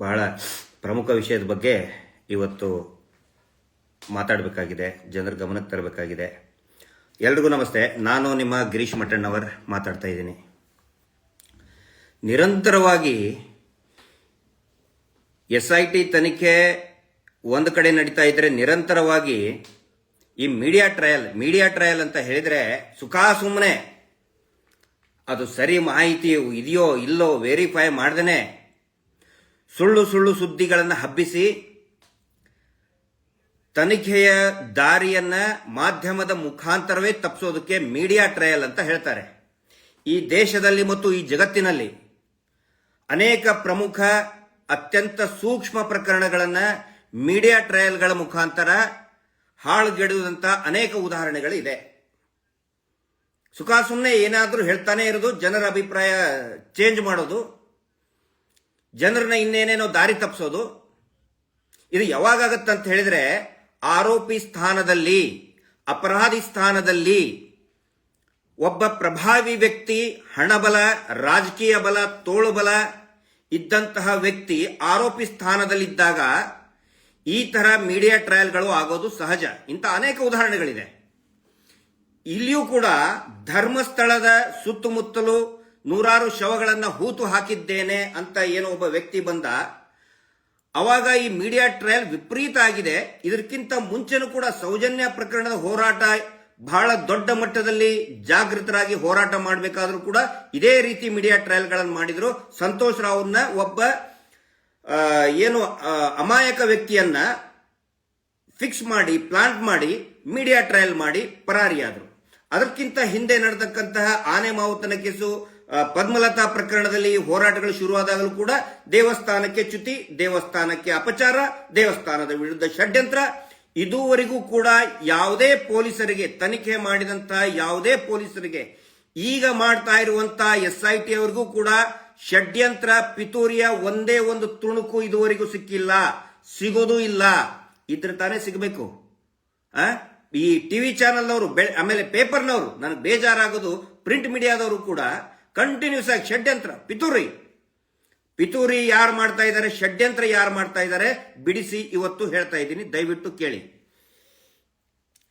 ಬಹಳ ಪ್ರಮುಖ ವಿಷಯದ ಬಗ್ಗೆ ಇವತ್ತು ಮಾತಾಡಬೇಕಾಗಿದೆ, ಜನರ ಗಮನಕ್ಕೆ ತರಬೇಕಾಗಿದೆ. ಎಲ್ರಿಗೂ ನಮಸ್ತೆ. ನಾನು ನಿಮ್ಮ ಗಿರೀಶ್ ಮಠಣ್ಣವರ್ ಮಾತಾಡ್ತಾ ಇದ್ದೀನಿ. ನಿರಂತರವಾಗಿ ಎಸ್ ಐ ಟಿ ತನಿಖೆ ಒಂದು ಕಡೆ ನಡೀತಾ ಇದ್ರೆ ನಿರಂತರವಾಗಿ ಈ ಮೀಡಿಯಾ ಟ್ರಯಲ್ ಮೀಡಿಯಾ ಟ್ರಯಲ್ ಅಂತ ಹೇಳಿದ್ರೆ ಸುಖಾ ಸುಮ್ಮನೆ ಅದು ಸರಿ ಮಾಹಿತಿ ಇದೆಯೋ ಇಲ್ಲೋ ವೆರಿಫೈ ಮಾಡ್ದೇನೆ ಸುಳ್ಳು ಸುಳ್ಳು ಸುದ್ದಿಗಳನ್ನು ಹಬ್ಬಿಸಿ ತನಿಖೆಯ ದಾರಿಯನ್ನ ಮಾಧ್ಯಮದ ಮುಖಾಂತರವೇ ತಪ್ಪಿಸೋದಕ್ಕೆ ಮೀಡಿಯಾ ಟ್ರಯಲ್ ಅಂತ ಹೇಳ್ತಾರೆ. ಈ ದೇಶದಲ್ಲಿ ಮತ್ತು ಈ ಜಗತ್ತಿನಲ್ಲಿ ಅನೇಕ ಪ್ರಮುಖ, ಅತ್ಯಂತ ಸೂಕ್ಷ್ಮ ಪ್ರಕರಣಗಳನ್ನು ಮೀಡಿಯಾ ಟ್ರಯಲ್ಗಳ ಮುಖಾಂತರ ಹಾಳುಗೆಡುವುದಂಥ ಅನೇಕ ಉದಾಹರಣೆಗಳಿದೆ. ಸುಖ ಸುಮ್ಮನೆ ಏನಾದರೂ ಹೇಳ್ತಾನೆ ಇರೋದು, ಜನರ ಅಭಿಪ್ರಾಯ ಚೇಂಜ್ ಮಾಡೋದು. ಜನರನ್ನ ಇನ್ನೇನೇನೋ ದಾರಿ ತಪ್ಪಿಸೋದು ಇದು ಯಾವಾಗತ್ತೆ ಅಂತ ಹೇಳಿದ್ರೆ, ಆರೋಪಿ ಸ್ಥಾನದಲ್ಲಿ, ಅಪರಾಧಿ ಸ್ಥಾನದಲ್ಲಿ ಒಬ್ಬ ಪ್ರಭಾವಿ ವ್ಯಕ್ತಿ ಹಣಬಲ, ರಾಜಕೀಯ ಬಲ ತೋಳುಬಲ ಇದ್ದಂತಹ ವ್ಯಕ್ತಿ ಆರೋಪಿ ಸ್ಥಾನದಲ್ಲಿದ್ದಾಗ ಈ ತರ ಮೀಡಿಯಾ ಟ್ರಯಲ್ಗಳು ಆಗೋದು ಸಹಜ. ಇಂಥ ಅನೇಕ ಉದಾಹರಣೆಗಳಿದೆ. ಇಲ್ಲಿಯೂ ಕೂಡ ಧರ್ಮಸ್ಥಳದ ಸುತ್ತಮುತ್ತಲು ನೂರಾರು ಶವಗಳನ್ನ ಹೂತು ಹಾಕಿದ್ದೇನೆ ಅಂತ ಏನೋ ಒಬ್ಬ ವ್ಯಕ್ತಿ ಬಂದ. ಅವಾಗ ಈ ಮೀಡಿಯಾ ಟ್ರಯಲ್ ವಿಪರೀತ ಆಗಿದೆ. ಇದಕ್ಕಿಂತ ಮುಂಚೆನೂ ಕೂಡ ಸೌಜನ್ಯ ಪ್ರಕರಣದ ಹೋರಾಟ ಬಹಳ ದೊಡ್ಡ ಮಟ್ಟದಲ್ಲಿ ಜಾಗೃತರಾಗಿ ಹೋರಾಟ ಮಾಡಬೇಕಾದ್ರೂ ಕೂಡ ಇದೇ ರೀತಿ ಮೀಡಿಯಾ ಟ್ರಯಲ್ಗಳನ್ನು ಮಾಡಿದ್ರು. ಸಂತೋಷ್ ರಾವ್ನ ಒಬ್ಬ ಏನು ಅಮಾಯಕ ವ್ಯಕ್ತಿಯನ್ನ ಫಿಕ್ಸ್ ಮಾಡಿ, ಪ್ಲಾಂಟ್ ಮಾಡಿ, ಮೀಡಿಯಾ ಟ್ರಯಲ್ ಮಾಡಿ ಪರಾರಿಯಾದರು. ಅದಕ್ಕಿಂತ ಹಿಂದೆ ನಡೆದಕ್ಕಂತಹ ಆನೆ ಮಾವುತನ ಕೇಸು ಪದ್ಮಲತಾ ಪ್ರಕರಣದಲ್ಲಿ ಹೋರಾಟಗಳು ಶುರುವಾದಾಗಲೂ ಕೂಡ ದೇವಸ್ಥಾನಕ್ಕೆ ಚ್ಯುತಿ, ದೇವಸ್ಥಾನಕ್ಕೆ ಅಪಚಾರ, ದೇವಸ್ಥಾನದ ವಿರುದ್ಧ ಷಡ್ಯಂತ್ರ. ಇದುವರೆಗೂ ಕೂಡ ಯಾವುದೇ ಪೊಲೀಸರಿಗೆ ತನಿಖೆ ಮಾಡಿದಂತಹ ಯಾವುದೇ ಪೊಲೀಸರಿಗೆ ಈಗ ಮಾಡ್ತಾ ಇರುವಂತಹ ಎಸ್ ಐ ಟಿ ಅವರಿಗೂ ಕೂಡ ಷಡ್ಯಂತ್ರ, ಪಿತೂರಿಯ ಒಂದೇ ಒಂದು ತುಣುಕು ಇದುವರೆಗೂ ಸಿಕ್ಕಿಲ್ಲ. ಸಿಗೋದು ಇಲ್ಲ. ಇದ್ರ ತಾನೇ ಸಿಗಬೇಕು. ಆ? ಈ ಟಿವಿ ಚಾನೆಲ್ನವರು ಆಮೇಲೆ ಪೇಪರ್ನವರು, ನನಗೆ ಬೇಜಾರಾಗೋದು, ಪ್ರಿಂಟ್ ಮೀಡಿಯಾದವರು ಕೂಡ ಕಂಟಿನ್ಯೂಸ್ ಆಗಿ ಷಡ್ಯಂತ್ರ, ಪಿತೂರಿ. ಪಿತೂರಿ ಯಾರು ಮಾಡ್ತಾ ಇದ್ದಾರೆ? ಷಡ್ಯಂತ್ರ ಯಾರು ಮಾಡ್ತಾ ಇದ್ದಾರೆ? ಬಿಡಿಸಿ ಇವತ್ತು ಹೇಳ್ತಾ ಇದ್ದೀನಿ, ದಯವಿಟ್ಟು ಕೇಳಿ.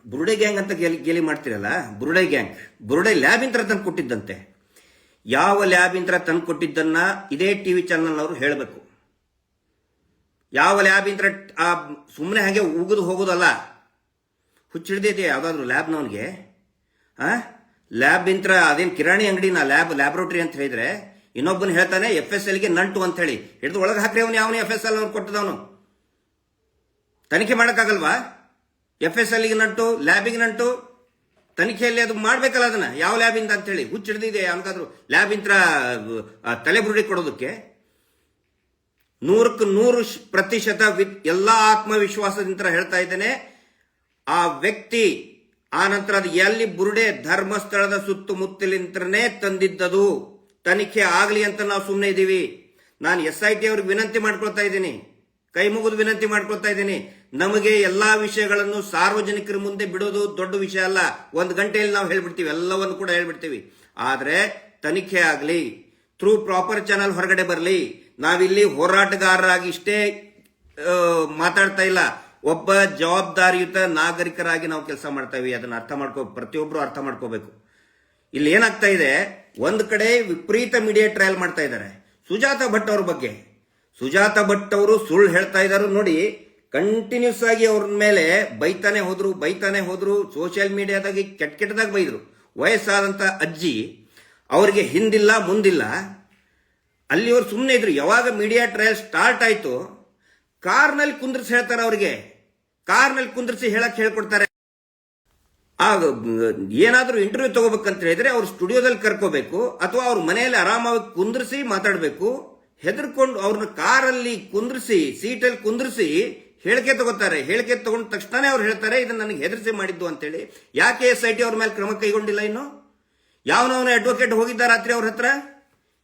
ಬುರುಡೆ ಗ್ಯಾಂಗ್ ಅಂತ ಗೇಲಿ ಗೇಲಿ ಮಾಡ್ತಿರಲ್ಲ? ಬುರುಡೆ ಗ್ಯಾಂಗ್. ಬುರುಡೆ ಲ್ಯಾಬಿಂತ್ರ ತಂದು ಕೊಟ್ಟಿದ್ದಂತೆ. ಯಾವ ಲ್ಯಾಬಿಂತ್ರ ತಂದು ಕೊಟ್ಟಿದ್ದನ್ನ ಇದೇ ಟಿವಿ ಅವರು ಹೇಳಬೇಕು. ಯಾವ ಲ್ಯಾಬಿಂತ್ರ ಆ ಸುಮ್ಮನೆ ಹಾಗೆ ಉಗಿದು ಹೋಗೋದಲ್ಲ? ಹುಚ್ಚಿಡ್ದೈತೆ ಯಾವ್ದಾದ್ರು ಲ್ಯಾಬ್ನವನಿಗೆ? ಆ? ಲ್ಯಾಬ್ ಇಂತ್ರ ಅದೇನು ಕಿರಾಣಿ ಅಂಗಡಿನ ಲ್ಯಾಬ್ ಲ್ಯಾಬ್ರೋಟರಿ ಅಂತ ಹೇಳಿದ್ರೆ ಇನ್ನೊಬ್ಬನ ಹೇಳ್ತಾನೆ ಎಫ್ ಎಸ್ ಎಲ್ಗೆ ನಂಟು ಅಂತ ಹೇಳಿ. ಹಿಡಿದು ಒಳಗೆ ಹಾಕ್ರಿ ಅವನು, ಯಾವನು ಎಫ್ ಎಸ್ ಎಲ್ ಅವ್ನು ಕೊಟ್ಟದವನು ತನಿಖೆ ಮಾಡೋಕ್ಕಾಗಲ್ವಾ? ಎಫ್ ಎಸ್ ಎಲ್ಗೆ ನಂಟು ಲ್ಯಾಬಿಗೆ ನಂಟು. ತನಿಖೆಯಲ್ಲಿ ಅದು ಮಾಡ್ಬೇಕಲ್ಲ ಅದನ್ನ. ಯಾವ ಲ್ಯಾಬಿಂದ ಅಂತ ಹೇಳಿ. ಹುಚ್ಚಿಡ್ದಿದೆ ಯಾವನ್ಕಾದ್ರು ಲ್ಯಾಬ್ ಇಂತ್ರ ತಲೆಬುರುಡಿ ತಲೆ ಬುರುಡಿ ಕೊಡೋದಕ್ಕೆ. ನೂರಕ್ಕೆ ನೂರು ಪ್ರತಿಶತ ವಿ- ಎಲ್ಲಾ ಆತ್ಮವಿಶ್ವಾಸದಿಂದ ಹೇಳ್ತಾ ಇದ್ದೇನೆ. ಆ ವ್ಯಕ್ತಿ ಆ ನಂತರ ಅದು ಎಲ್ಲಿ ಬುರುಡೆ ಧರ್ಮಸ್ಥಳದ ಸುತ್ತಮುತ್ತಲಿಂತ್ರನೇ ತಂದಿದ್ದದು. ತನಿಖೆ ಆಗಲಿ ಅಂತ ನಾವು ಸುಮ್ಮನೆ ಇದ್ದೀವಿ. ನಾನು ಎಸ್ ಐ ಟಿ ಅವ್ರಿಗೆ ವಿನಂತಿ ಮಾಡ್ಕೊಳ್ತಾ ಇದ್ದೀನಿ. ಕೈ ಮುಗಿದು ವಿನಂತಿ ಮಾಡ್ಕೊಳ್ತಾ ಇದ್ದೀನಿ. ನಮಗೆ ಎಲ್ಲಾ ವಿಷಯಗಳನ್ನು ಸಾರ್ವಜನಿಕರ ಮುಂದೆ ಬಿಡೋದು ದೊಡ್ಡ ವಿಷಯ ಅಲ್ಲ. ಒಂದು ಗಂಟೆಯಲ್ಲಿ ನಾವು ಹೇಳ್ಬಿಡ್ತೀವಿ. ಎಲ್ಲವನ್ನು ಕೂಡ ಹೇಳ್ಬಿಡ್ತೀವಿ. ಆದ್ರೆ ತನಿಖೆ ಆಗಲಿ, ಥ್ರೂ ಪ್ರಾಪರ್ ಚಾನಲ್ ಹೊರಗಡೆ ಬರಲಿ, ನಾವಿಲ್ಲಿ ಹೋರಾಟಗಾರರಾಗಿ ಇಷ್ಟೇ ಮಾತಾಡ್ತಾ ಇಲ್ಲ. ಒಬ್ಬ ಜವಾಬ್ದಾರಿಯುತ ನಾಗರಿಕರಾಗಿ ನಾವು ಕೆಲಸ ಮಾಡ್ತೇವೆ, ಅದನ್ನ ಅರ್ಥ ಮಾಡ್ಕೋ, ಪ್ರತಿಯೊಬ್ರು ಅರ್ಥ ಮಾಡ್ಕೋಬೇಕು. ಇಲ್ಲಿ ಏನಾಗ್ತಾ ಇದೆ, ಒಂದ್ ಕಡೆ ವಿಪರೀತ ಮೀಡಿಯಾ ಟ್ರಯಲ್ ಮಾಡ್ತಾ ಇದ್ದಾರೆ. ಸುಜಾತ ಭಟ್ ಅವ್ರ ಬಗ್ಗೆ. ಸುಜಾತ ಭಟ್ ಅವರು ಸುಳ್ಳು ಹೇಳ್ತಾ ಇದ್ದಾರೆ ನೋಡಿ ಕಂಟಿನ್ಯೂಸ್ ಆಗಿ ಅವ್ರ ಮೇಲೆ ಬೈತಾನೆ ಹೋದ್ರು ಬೈತಾನೆ ಹೋದ್ರು ಸೋಷಿಯಲ್ ಮೀಡಿಯಾದಾಗಿ ಕೆಟ್ಟ ಕೆಟ್ಟದಾಗ ಬೈದ್ರು. ವಯಸ್ಸಾದಂತ ಅಜ್ಜಿ ಅವ್ರಿಗೆ ಹಿಂದಿಲ್ಲ, ಮುಂದಿಲ್ಲ. ಅಲ್ಲಿ ಅವ್ರು ಸುಮ್ಮನೆ ಇದ್ರು. ಯಾವಾಗ ಮೀಡಿಯಾ ಟ್ರಯಲ್ ಸ್ಟಾರ್ಟ್ ಆಯ್ತು, ಕಾರ್ನಲ್ಲಿ ಕುಂದ್ರಿಸಿ ಹೇಳ್ತಾರೆ ಅವ್ರಿಗೆ. ಕಾರ್ನಲ್ಲಿ ಕುಂದ್ರಿಸಿ ಹೇಳಕ್ ಹೇಳ್ಕೊಡ್ತಾರೆ. ಆ ಏನಾದ್ರೂ ಇಂಟರ್ವ್ಯೂ ತಗೋಬೇಕಂತ ಹೇಳಿದ್ರೆ ಅವ್ರು ಸ್ಟುಡಿಯೋದಲ್ಲಿ ಕರ್ಕೋಬೇಕು, ಅಥವಾ ಅವ್ರ ಮನೆಯಲ್ಲಿ ಆರಾಮಾಗಿ ಕುಂದ್ರಿಸಿ ಮಾತಾಡಬೇಕು, ಹೆದರ್ಕೊಂಡು ಅವ್ರನ್ನ ಕಾರಲ್ಲಿ ಕುಂದ್ರಿಸಿ, ಸೀಟಲ್ಲಿ ಕುಂದ್ರಿಸಿ ಹೇಳಿಕೆ ತಗೋತಾರೆ. ಹೇಳಿಕೆ ತಗೊಂಡ ತಕ್ಷಣನೇ ಅವ್ರು ಹೇಳ್ತಾರೆ, ಇದನ್ನ ನನಗೆ ಹೆದರಿಸಿ ಮಾಡಿದ್ದು ಅಂತೇಳಿ. ಯಾಕೆ ಎಸ್ ಐ ಟಿ ಅವ್ರ ಮೇಲೆ ಕ್ರಮ ಕೈಗೊಂಡಿಲ್ಲ ಇನ್ನು? ಯಾವನವನ ಅಡ್ವೊಕೇಟ್ ಹೋಗಿದ್ದ ರಾತ್ರಿ ಅವ್ರ ಹತ್ರ?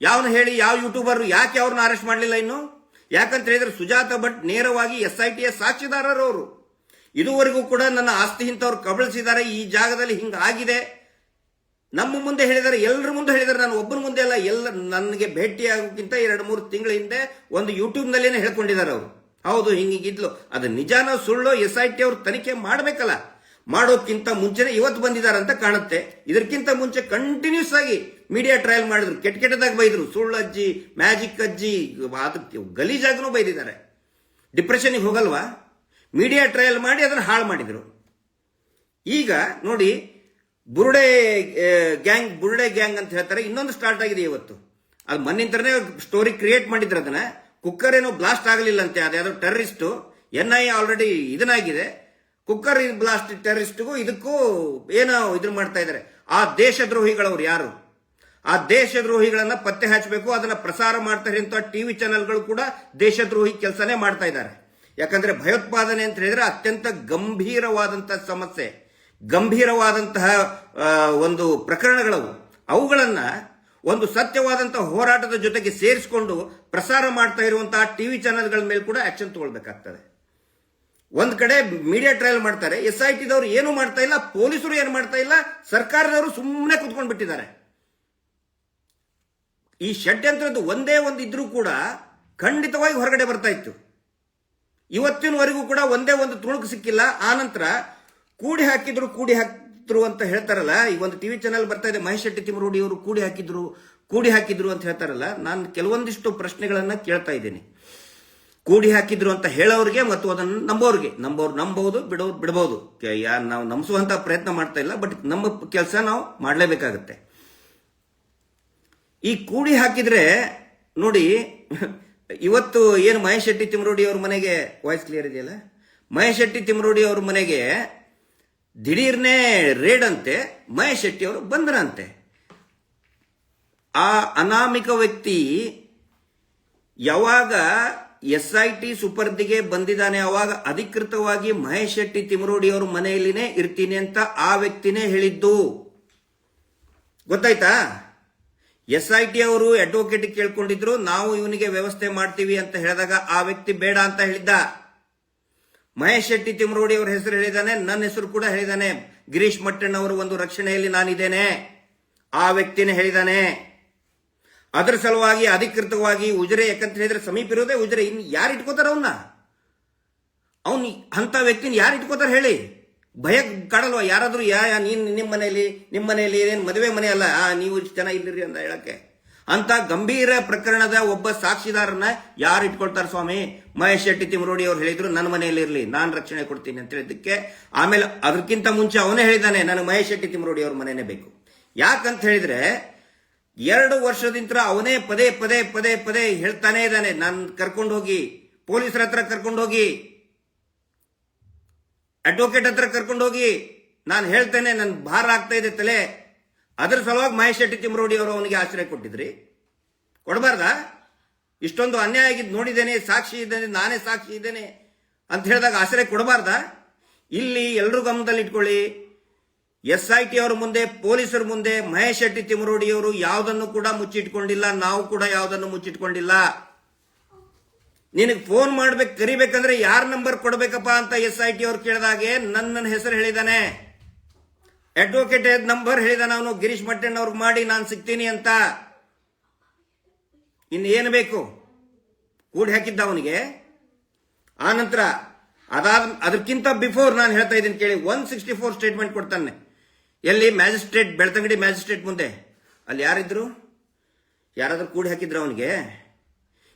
ಯಾವನು ಹೇಳಿ ಯಾವ ಯೂಟ್ಯೂಬರ್ ಯಾಕೆ ಅವ್ರನ್ನ ಅರೆಸ್ಟ್ ಮಾಡಲಿಲ್ಲ ಇನ್ನು? ಯಾಕಂತ ಹೇಳಿದ್ರೆ ಸುಜಾತ ಭಟ್ ನೇರವಾಗಿ ಎಸ್ ಐ ಟಿಯ ಸಾಕ್ಷಿದಾರರು ಅವರು. ಇದುವರೆಗೂ ಕೂಡ ನನ್ನ ಆಸ್ತಿ ಇಂಥವ್ರು ಕಬಳಿಸಿದ್ದಾರೆ. ಈ ಜಾಗದಲ್ಲಿ ಹಿಂಗಾಗಿದೆ ನಮ್ಮ ಮುಂದೆ ಹೇಳಿದ್ದಾರೆ, ಎಲ್ಲರ ಮುಂದೆ ಹೇಳಿದ್ದಾರೆ. ನಾನು ಒಬ್ಬನ ಮುಂದೆ ಅಲ್ಲ, ಎಲ್ಲ ನನಗೆ ಭೇಟಿ ಆಗೋಕ್ಕಿಂತ ಎರಡು ಮೂರು ತಿಂಗಳ ಹಿಂದೆ ಒಂದು ಯೂಟ್ಯೂಬ್ನಲ್ಲೇನೆ ಹೇಳ್ಕೊಂಡಿದ್ದಾರೆ ಅವರು. ಹೌದು ಹಿಂಗಿದ್ಲು ಅದು ನಿಜಾನೋ ಸುಳ್ಳು ಎಸ್ ಐ ಟಿ ಅವ್ರು ತನಿಖೆ ಮಾಡಬೇಕಲ್ಲ. ಮಾಡೋಕ್ಕಿಂತ ಮುಂಚೆನೆ ಇವತ್ತು ಬಂದಿದ್ದಾರೆ ಅಂತ ಕಾಣುತ್ತೆ. ಇದಕ್ಕಿಂತ ಮುಂಚೆ ಕಂಟಿನ್ಯೂಸ್ ಆಗಿ ಮೀಡಿಯಾ ಟ್ರಯಲ್ ಮಾಡಿದ್ರು. ಕೆಟ್ಟ ಕೆಟ್ಟದಾಗ ಬೈದ್ರು. ಸುಳ್ಳು ಅಜ್ಜಿ ಮ್ಯಾಜಿಕ್ ಅಜ್ಜಿ, ಅದಕ್ಕೆ ಗಲೀಜಾಗೂ ಬೈದಿದ್ದಾರೆ. ಡಿಪ್ರೆಷನ್ಗೆ ಹೋಗಲ್ವಾ? ಮೀಡಿಯಾ ಟ್ರಯಲ್ ಮಾಡಿ ಅದನ್ನು ಹಾಳು ಮಾಡಿದರು. ಈಗ ನೋಡಿ, ಬುರುಡೆ ಗ್ಯಾಂಗ್ ಬುರುಡೆ ಗ್ಯಾಂಗ್ ಅಂತ ಹೇಳ್ತಾರೆ, ಇನ್ನೊಂದು ಸ್ಟಾರ್ಟ್ ಆಗಿದೆ ಇವತ್ತು. ಅದು ಮನ್ನಿಂತರನೇ ಸ್ಟೋರಿ ಕ್ರಿಯೇಟ್ ಮಾಡಿದ್ರು ಅದನ್ನ. ಕುಕ್ಕರ್ ಏನೋ ಬ್ಲಾಸ್ಟ್ ಆಗಲಿಲ್ಲ ಅಂತೆ ಅದ್ಯಾವುದೋ ಟೆರರಿಸ್ಟು ಎನ್ ಐ ಆಲ್ರೆಡಿ ಇದನ್ನಾಗಿದೆ. ಕುಕ್ಕರ್ ಬ್ಲಾಸ್ಟ್ ಟೆರರಿಸ್ಟ್ಗೂ ಇದಕ್ಕೂ ಏನೋ ಇದ್ರ ಮಾಡ್ತಾ ಇದ್ದಾರೆ. ಆ ದೇಶದ್ರೋಹಿಗಳವ್ರು ಯಾರು? ಆ ದೇಶದ್ರೋಹಿಗಳನ್ನ ಪತ್ತೆ ಹಚ್ಚಬೇಕು ಅದನ್ನ ಪ್ರಸಾರ ಮಾಡ್ತಾ ಟಿ ಟಿವಿ ಚಾನೆಲ್ಗಳು ಕೂಡ ದೇಶದ್ರೋಹಿ ಕೆಲಸನೇ ಮಾಡ್ತಾ ಇದ್ದಾರೆ. ಯಾಕಂದ್ರೆ ಭಯೋತ್ಪಾದನೆ ಅಂತ ಹೇಳಿದ್ರೆ ಅತ್ಯಂತ ಗಂಭೀರವಾದಂತಹ ಸಮಸ್ಯೆ. ಗಂಭೀರವಾದಂತಹ ಒಂದು ಪ್ರಕರಣಗಳವು. ಅವುಗಳನ್ನ ಒಂದು ಸತ್ಯವಾದಂತಹ ಹೋರಾಟದ ಜೊತೆಗೆ ಸೇರಿಸಿಕೊಂಡು ಪ್ರಸಾರ ಮಾಡ್ತಾ ಇರುವಂತಹ ಟಿವಿ ಚಾನೆಲ್ಗಳ ಮೇಲೆ ಕೂಡ ಆಕ್ಷನ್ ತಗೊಳ್ಬೇಕಾಗ್ತದೆ. ಒಂದು ಕಡೆ ಮೀಡಿಯಾ ಟ್ರಯಲ್ ಮಾಡ್ತಾರೆ ಎಸ್ ಐ ಟಿದವರು ಏನು ಮಾಡ್ತಾ ಇಲ್ಲ, ಪೊಲೀಸರು ಏನು ಮಾಡ್ತಾ ಇಲ್ಲ, ಸರ್ಕಾರದವರು ಸುಮ್ಮನೆ ಕುತ್ಕೊಂಡು ಬಿಟ್ಟಿದ್ದಾರೆ. ಈ ಷಡ್ಯಂತ್ರದ್ದು ಒಂದೇ ಒಂದು ಇದ್ರೂ ಕೂಡ ಖಂಡಿತವಾಗಿ ಹೊರಗಡೆ ಬರ್ತಾ ಇತ್ತು. ಇವತ್ತಿನವರೆಗೂ ಕೂಡ ಒಂದೇ ಒಂದು ತುಣುಕು ಸಿಕ್ಕಿಲ್ಲ. ಆ ನಂತರ ಕೂಡಿ ಹಾಕಿದ್ರು ಕೂಡಿ ಹಾಕಿದ್ರು ಅಂತ ಹೇಳ್ತಾರಲ್ಲ, ಈ ಒಂದು ಟಿವಿ ಚಾನೆಲ್ ಬರ್ತಾ ಇದೆ, ಮಹೇಶ್ ಶೆಟ್ಟಿ ತಿಮರೋಡಿ ಅವರು ಕೂಡಿ ಹಾಕಿದ್ರು ಕೂಡಿ ಹಾಕಿದ್ರು ಅಂತ ಹೇಳ್ತಾರಲ್ಲ, ನಾನು ಕೆಲವೊಂದಿಷ್ಟು ಪ್ರಶ್ನೆಗಳನ್ನ ಕೇಳ್ತಾ ಇದ್ದೀನಿ. ಕೂಡಿ ಹಾಕಿದ್ರು ಅಂತ ಹೇಳೋರಿಗೆ ಮತ್ತು ಅದನ್ನು ನಂಬೋರಿಗೆ. ನಂಬೋರು ನಂಬಹುದು ಬಿಡೋರು ಬಿಡಬಹುದು ನಾವು ನಂಬಿಸುವಂತ ಪ್ರಯತ್ನ ಮಾಡ್ತಾ ಇಲ್ಲ, ಬಟ್ ನಮ್ಮ ಕೆಲಸ ನಾವು ಮಾಡಲೇಬೇಕಾಗತ್ತೆ. ಈ ಕೂಡಿ ಹಾಕಿದ್ರೆ ನೋಡಿ ಇವತ್ತು ಏನು ಮಹೇಶ್ ಶೆಟ್ಟಿ ತಿಮ್ರೋಡಿ ಅವ್ರ ಮನೆಗೆ ವಾಯ್ಸ್ ಕ್ಲಿಯರ್ ಇದೆಯಲ್ಲ? ಮಹೇಶ್ ಶೆಟ್ಟಿ ತಿಮ್ರೋಡಿ ಅವ್ರ ಮನೆಗೆ ದಿಢೀರ್ನೇ ರೇಡ್ ಅಂತೆ, ಮಹೇಶ್ ಶೆಟ್ಟಿ ಅವರು ಬಂದ್ರಂತೆ. ಆ ಅನಾಮಿಕ ವ್ಯಕ್ತಿ ಯಾವಾಗ ಎಸ್ ಐ ಟಿ ಸುಪರ್ದಿಗೆ ಬಂದಿದ್ದಾನೆ, ಅವಾಗ ಅಧಿಕೃತವಾಗಿ ಮಹೇಶ್ ಶೆಟ್ಟಿ ತಿಮರೋಡಿ ಅವ್ರ ಮನೆಯಲ್ಲಿನೇ ಇರ್ತೀನಿ ಅಂತ ಆ ವ್ಯಕ್ತಿನೇ ಹೇಳಿದ್ದು. ಗೊತ್ತಾಯ್ತಾ? ಎಸ್ ಐ ಟಿ ಅವರು ಅಡ್ವೊಕೇಟ್ ಕೇಳ್ಕೊಂಡಿದ್ರು, ನಾವು ಇವನಿಗೆ ವ್ಯವಸ್ಥೆ ಮಾಡ್ತೀವಿ ಅಂತ ಹೇಳಿದಾಗ ಆ ವ್ಯಕ್ತಿ ಬೇಡ ಅಂತ ಹೇಳಿದ್ದ. ಮಹೇಶ್ ಶೆಟ್ಟಿ ತಿಮರೋಡಿ ಅವರ ಹೆಸರು ಹೇಳಿದಾನೆ ನನ್ನ ಹೆಸರು ಕೂಡ ಹೇಳಿದಾನೆ ಗಿರೀಶ್ ಮಟ್ಟಣ್ಣ ಅವರು ಒಂದು ರಕ್ಷಣೆಯಲ್ಲಿ ನಾನಿದ್ದೇನೆ ಆ ವ್ಯಕ್ತಿನೇ ಹೇಳಿದಾನೆ ಅದರ ಸಲುವಾಗಿ ಅಧಿಕೃತವಾಗಿ ಉಜಿರೆ ಯಾಕಂತ ಹೇಳಿದ್ರೆ ಸಮೀಪ ಇರೋದೇ ಉಜಿರೆ. ಇನ್ನು ಯಾರು ಇಟ್ಕೋತಾರ ಅವನ್ನ ಅವನ್ ಅಂತ ವ್ಯಕ್ತಿನ ಯಾರು ಇಟ್ಕೋತಾರ ಹೇಳಿ? ಭಯ ಕಾಡಲ್ವ? ಯಾರಾದರೂ ಯಾ ನೀನು ನಿಮ್ಮ ಮನೆಯಲ್ಲಿ ನಿಮ್ಮ ಮನೆಯಲ್ಲಿ ಏನೇನು ಮದುವೆ ಮನೆ ಅಲ್ಲ? ನೀವು ಇಷ್ಟು ಜನ ಇಲ್ಲಿರಿ ಅಂತ ಹೇಳಕ್ಕೆ. ಅಂತ ಗಂಭೀರ ಪ್ರಕರಣದ ಒಬ್ಬ ಸಾಕ್ಷಿದಾರನ ಯಾರು ಇಟ್ಕೊಳ್ತಾರೆ ಸ್ವಾಮಿ? ಮಹೇಶ್ ಶೆಟ್ಟಿ ತಿಮರೋಡಿ ಅವ್ರು ಹೇಳಿದ್ರು, ನನ್ನ ಮನೆಯಲ್ಲಿ ಇರಲಿ, ನಾನು ರಕ್ಷಣೆ ಕೊಡ್ತೀನಿ ಅಂತ ಹೇಳಿದ್ದಕ್ಕೆ. ಆಮೇಲೆ ಅದಕ್ಕಿಂತ ಮುಂಚೆ ಅವನೇ ಹೇಳಿದಾನೆ ನನಗೆ ಮಹೇಶ್ ಶೆಟ್ಟಿ ತಿಮರೋಡಿ ಅವ್ರ ಮನೆಯೇ ಬೇಕು ಯಾಕಂತ ಹೇಳಿದ್ರೆ, ಎರಡು ವರ್ಷದಿಂದ ಅವನೇ ಪದೇ ಪದೇ ಪದೇ ಪದೇ ಹೇಳ್ತಾನೆ ಇದ್ದಾನೆ, ನಾನು ಕರ್ಕೊಂಡು ಹೋಗಿ ಪೊಲೀಸರ ಹತ್ರ ಕರ್ಕೊಂಡು ಹೋಗಿ ಅಡ್ವೊಕೇಟ್ ಹತ್ರ ಕರ್ಕೊಂಡು ಹೋಗಿ ನಾನು ಹೇಳ್ತೇನೆ ನನ್ನ ಭಾರ ಆಗ್ತಾ ಇದೆ ತಲೆ. ಅದರ ಸಲುವಾಗಿ ಮಹೇಶ್ ಶೆಟ್ಟಿ ತಿಮ್ಮರೋಡಿ ಅವರು ಅವನಿಗೆ ಆಶ್ರಯ ಕೊಟ್ಟಿದ್ರಿ. ಕೊಡಬಾರ್ದಾ? ಇಷ್ಟೊಂದು ಅನ್ಯಾಯ ಆಗಿದ್ದು ನೋಡಿದ್ದೇನೆ, ಸಾಕ್ಷಿ ಇದ್ದೇನೆ, ನಾನೇ ಸಾಕ್ಷಿ ಇದ್ದೇನೆ ಅಂತ ಹೇಳಿದಾಗ ಆಶ್ರಯ ಕೊಡಬಾರ್ದಾ? ಇಲ್ಲಿ ಎಲ್ಲರೂ ಗಮನದಲ್ಲಿ ಇಟ್ಕೊಳ್ಳಿ. ಎಸ್ ಐ ಟಿ ಅವರ ಮುಂದೆ, ಪೊಲೀಸರ ಮುಂದೆ ಮಹೇಶ್ ಶೆಟ್ಟಿ ತಿಮ್ಮರೋಡಿ ಅವರು ಯಾವುದನ್ನು ಕೂಡ ಮುಚ್ಚಿಟ್ಕೊಂಡಿಲ್ಲ, ನಾವು ಕೂಡ ಯಾವುದನ್ನು ಮುಚ್ಚಿಟ್ಕೊಂಡಿಲ್ಲ. ನಿನಗೆ ಫೋನ್ ಮಾಡ್ಬೇಕು, ಕರಿಬೇಕಂದ್ರೆ ಯಾರ ನಂಬರ್ ಕೊಡ್ಬೇಕಪ್ಪ ಅಂತ ಎಸ್ ಐ ಟಿ ಅವ್ರು ಕೇಳಿದಾಗೆ ನನ್ನ ಹೆಸರು ಹೇಳಿದಾನೆ. ಅಡ್ವೊಕೇಟ್ ನಂಬರ್ ಹೇಳಿದಾನೆ ಅವನು, ಗಿರೀಶ್ ಮಟ್ಟಣ್ಣ ಅವ್ರಿಗೆ ಮಾಡಿ ನಾನು ಸಿಗ್ತೀನಿ ಅಂತ. ಇನ್ನೇನು ಬೇಕು? ಕೂಡಿ ಹಾಕಿದ್ದ ಅವನಿಗೆ. ಆ ನಂತರ ಅದಾದ ಅದಕ್ಕಿಂತ ಬಿಫೋರ್ ನಾನು ಹೇಳ್ತಾ ಇದ್ದೀನಿ ಕೇಳಿ ಒನ್ ಸಿಕ್ಸ್ಟಿ ಫೋರ್ ಸ್ಟೇಟ್ಮೆಂಟ್ ಕೊಡ್ತಾನೆ. ಎಲ್ಲಿ ಮ್ಯಾಜಿಸ್ಟ್ರೇಟ್, ಬೆಳ್ತಂಗಡಿ ಮ್ಯಾಜಿಸ್ಟ್ರೇಟ್ ಮುಂದೆ. ಅಲ್ಲಿ ಯಾರಿದ್ರು? ಯಾರಾದ್ರೂ ಕೂಡಿ ಹಾಕಿದ್ರು ಅವನಿಗೆ?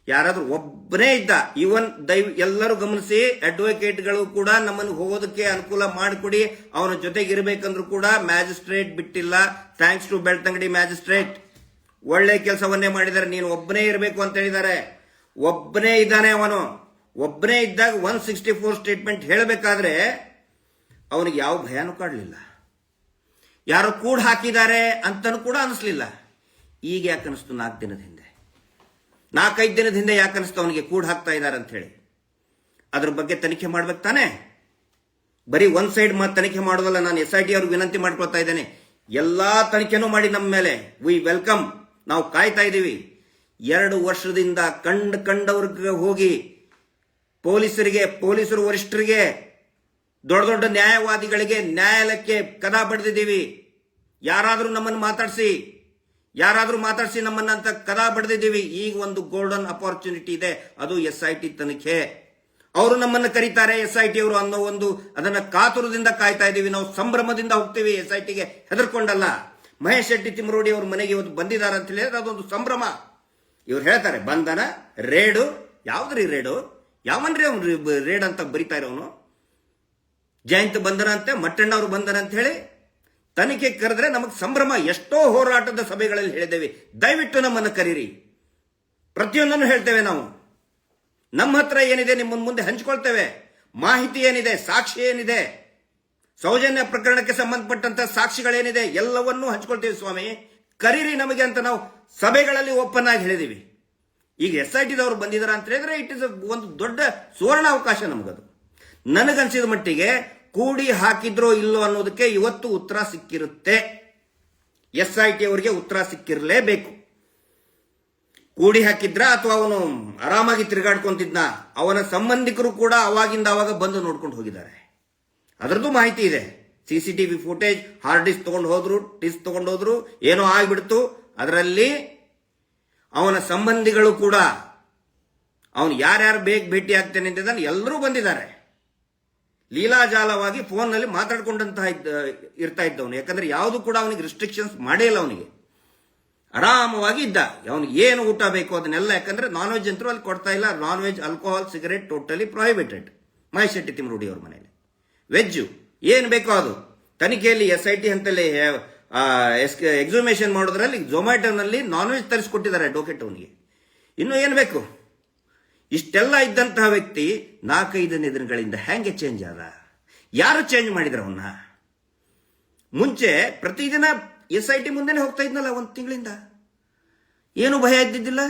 ಯಾರಾದ್ರೂ ಒಬ್ಬನೇ ಇದ್ದ ಇವನ್ ದಯ ಎಲ್ಲರೂ ಗಮನಿಸಿ ಅಡ್ವೊಕೇಟ್ಗಳು ಕೂಡ ನಮ್ಮನ್ನು ಹೋಗೋದಕ್ಕೆ ಅನುಕೂಲ ಮಾಡಿಕೊಡಿ, ಅವನ ಜೊತೆಗೆ ಇರಬೇಕಂದ್ರೂ ಕೂಡ ಮ್ಯಾಜಿಸ್ಟ್ರೇಟ್ ಬಿಟ್ಟಿಲ್ಲ. Thanks to Belthangady magistrate. ಒಳ್ಳೆ ಕೆಲಸವನ್ನೇ ಮಾಡಿದ್ದಾರೆ, ನೀನು ಒಬ್ಬನೇ ಇರಬೇಕು ಅಂತ ಹೇಳಿದ್ದಾರೆ. ಒಬ್ಬನೇ ಇದ್ದಾನೆ ಅವನು. ಒಬ್ಬನೇ ಇದ್ದಾಗ ಒನ್ ಸಿಕ್ಸ್ಟಿ ಫೋರ್ ಸ್ಟೇಟ್ಮೆಂಟ್ ಹೇಳಬೇಕಾದ್ರೆ, ಅವನಿಗೆ ಯಾವ ಭಯನೂ ಕಾಡಲಿಲ್ಲ. ಯಾರೋ ಕೂಡ ಹಾಕಿದ್ದಾರೆ ಅಂತನೂ ಕೂಡ ಅನಿಸ್ಲಿಲ್ಲ. ಈಗ ಯಾಕೆ ಅನಿಸ್ತು ನಾಲ್ಕು ದಿನದ ಹಿಂದೆ? ನಾಲ್ಕೈದು ದಿನದ ಹಿಂದೆ ಯಾಕೆ ಅನಿಸ್ತು? ಅವನಿಗೆ ಕೂಡ ಹಾಕ್ತಾ ಇದ್ದಾರೆ ಅಂತ ಹೇಳಿ. ಅದ್ರ ಬಗ್ಗೆ ತನಿಖೆ ಮಾಡ್ಬೇಕು ತಾನೆ? ಬರೀ ಒಂದ್ ಸೈಡ್ ಮಾತು ತನಿಖೆ ಮಾಡೋದಲ್ಲ, ನಾನು ಎಸ್ ಐ ಟಿ ಅವ್ರಿಗೆ ವಿನಂತಿ ಮಾಡ್ಕೊಳ್ತಾ ಇದ್ದೇನೆ. ಎಲ್ಲಾ ತನಿಖೆನೂ ಮಾಡಿ ನಮ್ಮ ಮೇಲೆ. ವಿ ವೆಲ್ಕಮ್ ನಾವು ಕಾಯ್ತಾ ಇದ್ದೀವಿ. ಎರಡು ವರ್ಷದಿಂದ ಕಂಡ ಕಂಡವ್ರಿಗೆ ಹೋಗಿ ಪೊಲೀಸರಿಗೆ, ಪೊಲೀಸರು ವರಿಷ್ಠರಿಗೆ, ದೊಡ್ಡ ದೊಡ್ಡ ನ್ಯಾಯವಾದಿಗಳಿಗೆ ನ್ಯಾಯಾಲಯಕ್ಕೆ ಕದಾ ಬಡ್ದಿದ್ದೀವಿ. ಯಾರಾದರೂ ನಮ್ಮನ್ನು ಮಾತಾಡಿಸಿ. ಯಾರಾದರೂ ಮಾತಾಡಿಸಿ ನಮ್ಮನ್ನ ಅಂತ ಕದಾ ಬಡ್ದಿದ್ದೀವಿ, ಈಗ ಒಂದು ಗೋಲ್ಡನ್ ಅಪಾರ್ಚುನಿಟಿ ಇದೆ. ಅದು ಎಸ್ ಐ ಟಿ ತನಿಖೆ. ಅವರು ನಮ್ಮನ್ನು ಕರೀತಾರೆ ಎಸ್ ಐ ಟಿ ಅವರು ಅನ್ನೋ ಒಂದು ಅದನ್ನ ಕಾತುರದಿಂದ ಕಾಯ್ತಾ ಇದ್ದೀವಿ. ನಾವು ಸಂಭ್ರಮದಿಂದ ಹೋಗ್ತೀವಿ ಎಸ್ ಐ ಟಿಗೆ ಹೆದರ್ಕೊಂಡಲ್ಲ. ಮಹೇಶ್ ಶೆಟ್ಟಿ ತಿಮ್ಮರೋಡಿ ಅವ್ರ ಮನೆಗೆ ಇವತ್ತು ಬಂದಿದ್ದಾರೆ ಅಂತ ಹೇಳಿದ್ರೆ ಅದೊಂದು ಸಂಭ್ರಮ. ಇವ್ರು ಹೇಳ್ತಾರೆ, ಬಂಧನ, ರೇಡು. ಯಾವ್ದ್ರಿ ರೇಡು? ಯಾವನ್ರಿ ಅವ್ನು ರೇಡ್ ಅಂತ ಬರಿತಾ ಇರೋನು? ಜಯಂತ್ ಬಂಧನ ಅಂತೆ ಮಟ್ಟಣ್ಣ ಅವರು ಬಂಧನ ಅಂತ ಹೇಳಿ ತನಿಖೆ ಕರೆದ್ರೆ ನಮಗೆ ಸಂಭ್ರಮ ಎಷ್ಟೋ ಹೋರಾಟದ ಸಭೆಗಳಲ್ಲಿ ಹೇಳಿದ್ದೇವೆ. ದಯವಿಟ್ಟು ನಮ್ಮನ್ನು ಕರೀರಿ. ಪ್ರತಿಯೊಂದನ್ನು ಹೇಳ್ತೇವೆ ನಾವು. ನಮ್ಮ ಹತ್ರ ಏನಿದೆ ನಿಮ್ಮ ಮುಂದೆ ಹಂಚ್ಕೊಳ್ತೇವೆ. ಮಾಹಿತಿ ಏನಿದೆ, ಸಾಕ್ಷಿ ಏನಿದೆ, ಸೌಜನ್ಯ ಪ್ರಕರಣಕ್ಕೆ ಸಂಬಂಧಪಟ್ಟಂತ ಸಾಕ್ಷಿಗಳೇನಿದೆ, ಎಲ್ಲವನ್ನೂ ಹಂಚ್ಕೊಳ್ತೇವೆ ಸ್ವಾಮಿ. ಕರೀರಿ ನಮಗೆ ಅಂತ ನಾವು ಸಭೆಗಳಲ್ಲಿ ಓಪನ್ ಆಗಿ ಹೇಳಿದೀವಿ ಈಗ ಎಸ್ ಐ ಟಿದವರು ಬಂದಿದ್ದಾರೆ ಅಂತ ಹೇಳಿದ್ರೆ ಇಟ್ ಇಸ್ ಒಂದು ದೊಡ್ಡ ಸುವರ್ಣ ಅವಕಾಶ ನಮಗದು. ನನಗನ್ಸಿದ ಮಟ್ಟಿಗೆ ಕೂಡಿ ಹಾಕಿದ್ರೋ ಇಲ್ಲೋ ಅನ್ನೋದಕ್ಕೆ ಇವತ್ತು ಉತ್ತರ ಸಿಕ್ಕಿರುತ್ತೆ. ಎಸ್ ಐ ಟಿ ಅವರಿಗೆ ಉತ್ತರ ಸಿಕ್ಕಿರಲೇಬೇಕು. ಕೂಡಿ ಹಾಕಿದ್ರ ಅಥವಾ ಅವನು ಆರಾಮಾಗಿ ತಿರುಗಾಡ್ಕೊಂತಿದ್ನ? ಅವನ ಸಂಬಂಧಿಕರು ಕೂಡ ಅವಾಗಿಂದ ಅವಾಗ ಬಂದು ನೋಡ್ಕೊಂಡು ಹೋಗಿದ್ದಾರೆ. ಅದರದ್ದು ಮಾಹಿತಿ ಇದೆ. C C TV footage, hard disk ತಗೊಂಡು ಹೋದ್ರು, ಡಿಸ್ಕ್ ತಗೊಂಡು ಹೋದ್ರು, ಏನೋ ಆಗಿಬಿಡ್ತು. ಅದರಲ್ಲಿ ಅವನ ಸಂಬಂಧಿಗಳು ಕೂಡ, ಅವನು ಯಾರ್ಯಾರು ಬೇಗ ಭೇಟಿ ಆಗ್ತೇನೆ ಅಂತಿದ್ದಾನೆ ಎಲ್ಲರೂ ಬಂದಿದ್ದಾರೆ. ಲೀಲಾಜಾಲವಾಗಿ ಫೋನ್ನಲ್ಲಿ ಮಾತಾಡ್ಕೊಂಡಂತಹ ಇರ್ತಾ ಇದ್ದವನು. ಯಾಕಂದ್ರೆ ಯಾವುದು ಕೂಡ ಅವನಿಗೆ ರಿಸ್ಟ್ರಿಕ್ಷನ್ಸ್ ಮಾಡೇ ಇಲ್ಲ ಅವನಿಗೆ. ಆರಾಮವಾಗಿ ಇದ್ದ. ಅವನಿಗೆ ಏನು ಊಟ ಬೇಕು ಅದನ್ನೆಲ್ಲ, ಯಾಕಂದ್ರೆ ನಾನ್ ವೆಜ್ ಅಂತೂ ಅಲ್ಲಿ ಕೊಡ್ತಾ ಇಲ್ಲ. Non veg alcohol cigarette totally prohibited Mahesh Shetty ತಿಮ್ರುಡಿ ಅವ್ರ ಮನೆಯಲ್ಲಿ ವೆಜ್ಜು ಏನು ಬೇಕೋ ಅದು. ತನಿಖೆಯಲ್ಲಿ ಎಸ್ ಐ ಟಿ ಅಂತಲ್ಲಿ ಎಕ್ಸುಮೇಷನ್ ಮಾಡೋದ್ರಲ್ಲಿ ಝೊಮ್ಯಾಟೋನಲ್ಲಿ ನಾನ್ ವೆಜ್ ತರಿಸ್ಕೊಟ್ಟಿದ್ದಾರೆ ಅಡ್ವೊಕೇಟ್ ಅವನಿಗೆ. ಇನ್ನು ಏನು ಬೇಕು? ಇಷ್ಟೆಲ್ಲ ಇದ್ದಂತಹ ವ್ಯಕ್ತಿ ನಾಲ್ಕೈದನೇ ದಿನಗಳಿಂದ ಹೆಂಗೆ ಚೇಂಜ್ ಆದ? ಯಾರು ಚೇಂಜ್ ಮಾಡಿದ್ರ ಅವನ್ನ? ಮುಂಚೆ ಪ್ರತಿದಿನ ಎಸ್ ಐ ಟಿ ಮುಂದೆನೆ ಹೋಗ್ತಾ ಇದ್ನಲ್ಲ ಒಂದು ತಿಂಗಳಿಂದ. ಏನು ಭಯ ಇದ್ದಿದ್ದಿಲ್ಲ?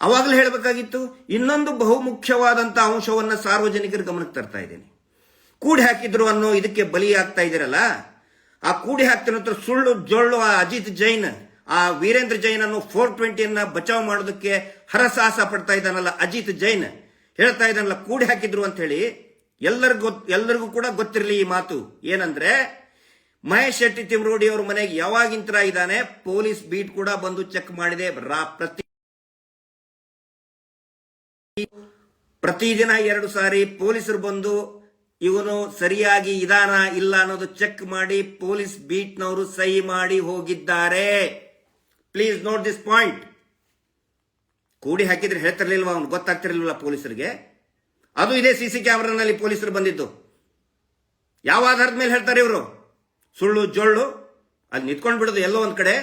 ಅವಾಗಲೇ ಹೇಳಬೇಕಾಗಿತ್ತು, ಇನ್ನೊಂದು ಬಹುಮುಖ್ಯವಾದಂಥ ಅಂಶವನ್ನ ಸಾರ್ವಜನಿಕರ ಗಮನಕ್ಕೆ ತರ್ತಾ ಇದ್ದೀನಿ. ಕೂಡಿ ಹಾಕಿದ್ರು ಅನ್ನೋ ಇದಕ್ಕೆ ಬಲಿ ಆಗ್ತಾ ಇದ್ದೀರಲ್ಲ, ಆ ಕೂಡಿ ಹಾಕ್ತಿರೋ ಸುಳ್ಳು ಜೊಳ್ಳು ಆ ಅಜಿತ್ ಜೈನ್, ಆ ವೀರೇಂದ್ರ ಜೈನ್ ಅನ್ನು ಫೋರ್ ಟ್ವೆಂಟಿಯನ್ನ ಬಚಾವ್ ಮಾಡೋದಕ್ಕೆ ಹರಸಾಹಸ ಪಡ್ತಾ ಇದ್ದಾನಲ್ಲ ಅಜಿತ್ ಜೈನ್. ಹೇಳ್ತಾ ಇದ್ದಾನಲ್ಲ, ಕೂಡಿ ಹಾಕಿದ್ರು ಅಂತ ಹೇಳಿ ಎಲ್ಲರಿಗೂ ಎಲ್ಲರಿಗೂ ಕೂಡ ಗೊತ್ತಿರಲಿ ಈ ಮಾತು. ಏನಂದ್ರೆ, ಮಹೇಶ್ ಶೆಟ್ಟಿ ತಿಮ್ರೋಡಿ ಅವ್ರ ಮನೆಗೆ ಯಾವಾಗಿಂತರ ಇದ್ದಾನೆ, ಪೊಲೀಸ್ ಬೀಟ್ ಕೂಡ ಬಂದು ಚೆಕ್ ಮಾಡಿದೆ. ಪ್ರತಿ ಪ್ರತಿದಿನ ಎರಡು ಸಾರಿ ಪೊಲೀಸರು ಬಂದು, ಇವನು ಸರಿಯಾಗಿ ಇದಾನ ಇಲ್ಲ ಅನ್ನೋದು ಚೆಕ್ ಮಾಡಿ, ಪೊಲೀಸ್ ಬೀಟ್ನವರು ಸಹಿ ಮಾಡಿ ಹೋಗಿದ್ದಾರೆ. ಪ್ಲೀಸ್ ನೋಟ್ ದಿಸ್ ಪಾಯಿಂಟ್ ಕೂಡಿ ಹಾಕಿದ್ರೆ ಹೇಳ್ತಿರ್ಲಿಲ್ವ ಅವ್ನು? ಗೊತ್ತಾಗ್ತಿರಲಿಲ್ಲ ಪೊಲೀಸರಿಗೆ. ಅದು ಇದೇ ಸಿ ಸಿ ಕ್ಯಾಮ್ರಾನಲ್ಲಿ ಪೊಲೀಸರು ಬಂದಿದ್ದು. ಯಾವ ಆಧಾರದ ಮೇಲೆ ಹೇಳ್ತಾರೆ ಇವರು? ಸುಳ್ಳು, ಜೊಳ್ಳು, ಅಲ್ಲಿ ನಿಂತ್ಕೊಂಡು ಬಿಡೋದು ಎಲ್ಲೋ ಒಂದು ಕಡೆ.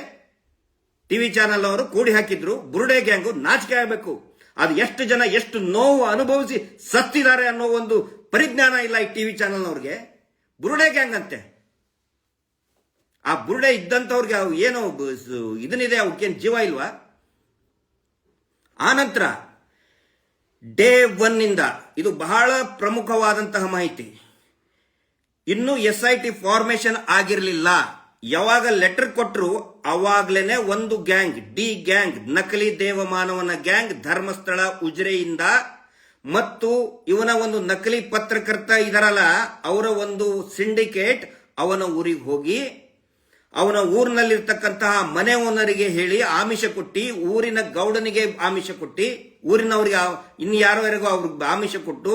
ಟಿವಿ ಚಾನೆಲ್ ಅವರು ಕೂಡಿ ಹಾಕಿದ್ರು, ಬುರುಡೆ ಗ್ಯಾಂಗು ನಾಚಿಕೆ ಆಗಬೇಕು. ಅದು ಎಷ್ಟು ಜನ ಎಷ್ಟು ನೋವು ಅನುಭವಿಸಿ ಸತ್ತಿದ್ದಾರೆ ಅನ್ನೋ ಒಂದು ಪರಿಜ್ಞಾನ ಇಲ್ಲ ಈ ಟಿವಿ ಚಾನೆಲ್ನವ್ರಿಗೆ. ಬುರುಡೆ ಗ್ಯಾಂಗ್ ಅಂತೆ ಆ ಬುರುಡೆ ಇದ್ದಂಥವ್ರಿಗೆ ಅವು ಏನೋ ಇದನ್ನಿದೆ ಅವಕ್ಕೇನು ಜೀವ ಇಲ್ವಾ? ಆನಂತರ ಡೇ ಒನ್ನಿಂದ ಇಂದ ಬಹಳ ಪ್ರಮುಖವಾದಂತಹ ಮಾಹಿತಿ. ಇನ್ನು ಎಸ್ ಐ ಟಿ ಫಾರ್ಮೇಶನ್ ಆಗಿರಲಿಲ್ಲ. ಯಾವಾಗ ಲೆಟರ್ ಕೊಟ್ಟರು ಅವಾಗ್ಲೇನೆ ಒಂದು ಗ್ಯಾಂಗ್ ಡಿ ಗ್ಯಾಂಗ್ ನಕಲಿ ದೇವಮಾನವನ ಗ್ಯಾಂಗ್ ಧರ್ಮಸ್ಥಳ, ಉಜ್ರೆಯಿಂದ, ಮತ್ತು ಇವನ ಒಂದು ನಕಲಿ ಪತ್ರಕರ್ತ ಇದರಲ್ಲ, ಅವರ ಒಂದು ಸಿಂಡಿಕೇಟ್ ಅವನ ಊರಿಗೆ ಹೋಗಿ ಅವನ ಊರಿನಲ್ಲಿರ್ತಕ್ಕಂತಹ ಮನೆ ಓನರಿಗೆ ಹೇಳಿ ಆಮಿಷ ಕೊಟ್ಟಿ, ಊರಿನ ಗೌಡನಿಗೆ ಆಮಿಷ ಕೊಟ್ಟಿ, ಊರಿನವರಿಗೆ ಇನ್ ಇನ್ನು ಯಾರೋ ಯಾರಿಗೋ ಅವ್ರಿಗೆ ಆಮಿಷ ಕೊಟ್ಟು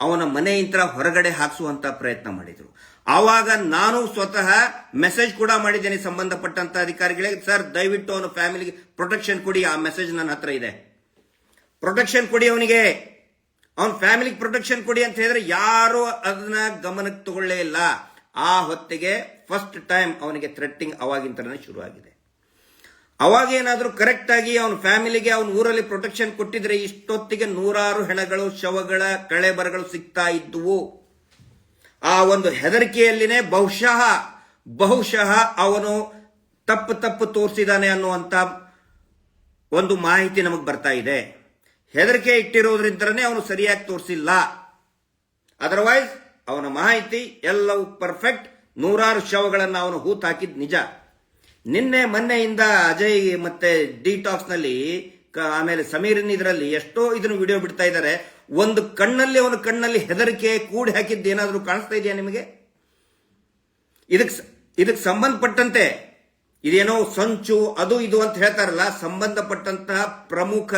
ಅವನ ಮನೆಯಿಂದ ಹೊರಗಡೆ ಹಾಕಿಸುವಂತ ಪ್ರಯತ್ನ ಮಾಡಿದ್ರು. ಆವಾಗ ನಾನು ಸ್ವತಃ ಮೆಸೇಜ್ ಕೂಡ ಮಾಡಿದ್ದೇನೆ ಸಂಬಂಧಪಟ್ಟಂತ ಅಧಿಕಾರಿಗಳಿಗೆ, ಸರ್, ದಯವಿಟ್ಟು ಅವನ ಫ್ಯಾಮಿಲಿಗೆ ಪ್ರೊಟೆಕ್ಷನ್ ಕೊಡಿ, ಆ ಮೆಸೇಜ್ ನನ್ನ ಹತ್ರ ಇದೆ. ಪ್ರೊಟೆಕ್ಷನ್ ಕೊಡಿ ಅವನಿಗೆ. ಅವನ ಫ್ಯಾಮಿಲಿಗೆ ಪ್ರೊಟೆಕ್ಷನ್ ಕೊಡಿ ಅಂತ ಹೇಳಿದ್ರೆ ಯಾರು ಅದನ್ನ ಗಮನಕ್ಕೆ ತಗೊಳ್ಳೇ ಇಲ್ಲ. ಆ ಹೊತ್ತಿಗೆ ಫಸ್ಟ್ ಟೈಮ್ ಅವನಿಗೆ ಥ್ರೆಟ್ಟಿಂಗ್ ಅವಾಗಿಂತನೇ ಶುರುವಾಗಿದೆ. ಅವಾಗ ಏನಾದರೂ ಕರೆಕ್ಟ್ ಆಗಿ ಅವನ ಫ್ಯಾಮಿಲಿಗೆ ಅವನ ಊರಲ್ಲಿ ಪ್ರೊಟೆಕ್ಷನ್ ಕೊಟ್ಟಿದ್ರೆ ಇಷ್ಟೊತ್ತಿಗೆ ನೂರಾರು ಹೆಣಗಳು, ಶವಗಳ, ಕಳೆಬರಗಳು ಸಿಗ್ತಾ ಇದ್ದುವು. ಆ ಒಂದು ಹೆದರಿಕೆಯಲ್ಲಿನೇ ಬಹುಶಃ ಬಹುಶಃ ಅವನು ತಪ್ಪು ತಪ್ಪು ತೋರಿಸಿದಾನೆ ಅನ್ನುವಂತ ಒಂದು ಮಾಹಿತಿ ನಮಗೆ ಬರ್ತಾ ಇದೆ. ಹೆದರಿಕೆ ಇಟ್ಟಿರೋದ್ರಿಂದನೇ ಅವನು ಸರಿಯಾಗಿ ತೋರಿಸಿಲ್ಲ. ಅದರ್ವೈಸ್ ಅವನ ಮಾಹಿತಿ ಎಲ್ಲವೂ ಪರ್ಫೆಕ್ಟ್ ನೂರಾರು ಶವಗಳನ್ನು ಅವನು ಹೂತ್ ಹಾಕಿದ್ ನಿಜ. ನಿನ್ನೆ ಮೊನ್ನೆಯಿಂದ ಅಜಯ್ ಮತ್ತೆ ಡಿಟಾಕ್ಸ್ನಲ್ಲಿ ಆಮೇಲೆ ಸಮೀರಿನ ಇದರಲ್ಲಿ ಎಷ್ಟೋ ಇದನ್ನು ವಿಡಿಯೋ ಬಿಡ್ತಾ ಇದ್ದಾರೆ. ಒಂದು ಕಣ್ಣಲ್ಲಿ ಅವನ ಕಣ್ಣಲ್ಲಿ ಹೆದರಿಕೆ ಕೂಡಿ ಹಾಕಿದ್ದು ಏನಾದರೂ ಕಾಣಿಸ್ತಾ ಇದೆಯಾ ನಿಮಗೆ? ಇದಕ್ಕೆ ಇದಕ್ಕೆ ಸಂಬಂಧಪಟ್ಟಂತೆ ಇದೇನೋ ಸಂಚು, ಅದು ಇದು ಅಂತ ಹೇಳ್ತಾರಲ್ಲ ಸಂಬಂಧಪಟ್ಟಂತಹ ಪ್ರಮುಖ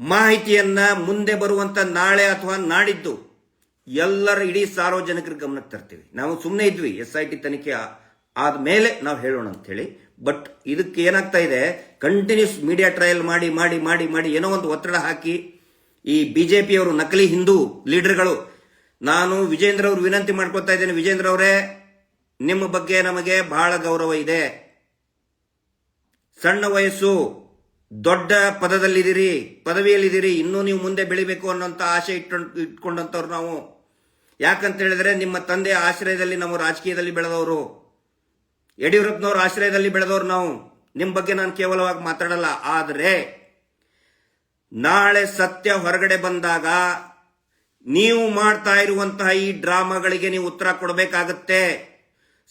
ಮಾಹಿತಿಯನ್ನ ಮುಂದೆ ಬರುವಂತ ನಾಳೆ ಅಥವಾ ನಾಡಿದ್ದು ಎಲ್ಲರ ಇಡೀ ಸಾರ್ವಜನಿಕರ ಗಮನಕ್ಕೆ ತರ್ತೀವಿ. ನಾವು ಸುಮ್ಮನೆ ಇದ್ವಿ ಎಸ್ ಐ ಟಿ ತನಿಖೆ ಆದ ಮೇಲೆ ನಾವು ಹೇಳೋಣ ಅಂತ ಹೇಳಿ ಬಟ್ ಇದಕ್ಕೆ ಏನಾಗ್ತಾ ಇದೆ ಕಂಟಿನ್ಯೂಸ್ ಮೀಡಿಯಾ ಟ್ರಯಲ್ ಮಾಡಿ ಮಾಡಿ ಮಾಡಿ ಮಾಡಿ ಏನೋ ಒಂದು ಒತ್ತಡ ಹಾಕಿ ಈ ಬಿಜೆಪಿಯವರು ನಕಲಿ ಹಿಂದೂ ಲೀಡರ್ಗಳು, ನಾನು ವಿಜೇಂದ್ರ ಅವರು ವಿನಂತಿ ಮಾಡ್ಕೊತಾ ಇದ್ದೇನೆ, ವಿಜೇಂದ್ರ ಅವರೇ, ನಿಮ್ಮ ಬಗ್ಗೆ ನಮಗೆ ಬಹಳ ಗೌರವ ಇದೆ. ಸಣ್ಣ ವಯಸ್ಸು, ದೊಡ್ಡ ಪದದಲ್ಲಿದ್ದೀರಿ, ಪದವಿಯಲ್ಲಿದ್ದೀರಿ, ಇನ್ನೂ ನೀವು ಮುಂದೆ ಬೆಳಿಬೇಕು ಅನ್ನೋಂಥ ಆಸೆ ಇಟ್ಕೊಂಡ್ ಇಟ್ಕೊಂಡಂಥವ್ರು ನಾವು. ಯಾಕಂತ ಹೇಳಿದ್ರೆ ನಿಮ್ಮ ತಂದೆ ಆಶ್ರಯದಲ್ಲಿ ನಾವು ರಾಜಕೀಯದಲ್ಲಿ ಬೆಳೆದವರು, ಯಡಿಯೂರಪ್ಪನವ್ರ ಆಶ್ರಯದಲ್ಲಿ ಬೆಳೆದವರು ನಾವು. ನಿಮ್ಮ ಬಗ್ಗೆ ನಾನು ಕೇವಲವಾಗಿ ಮಾತಾಡಲ್ಲ. ಆದರೆ, ನಾಳೆ ಸತ್ಯ ಹೊರಗಡೆ ಬಂದಾಗ ನೀವು ಮಾಡ್ತಾ ಇರುವಂತಹ ಈ ಡ್ರಾಮಾಗಳಿಗೆ ನೀವು ಉತ್ತರ ಕೊಡಬೇಕಾಗತ್ತೆ.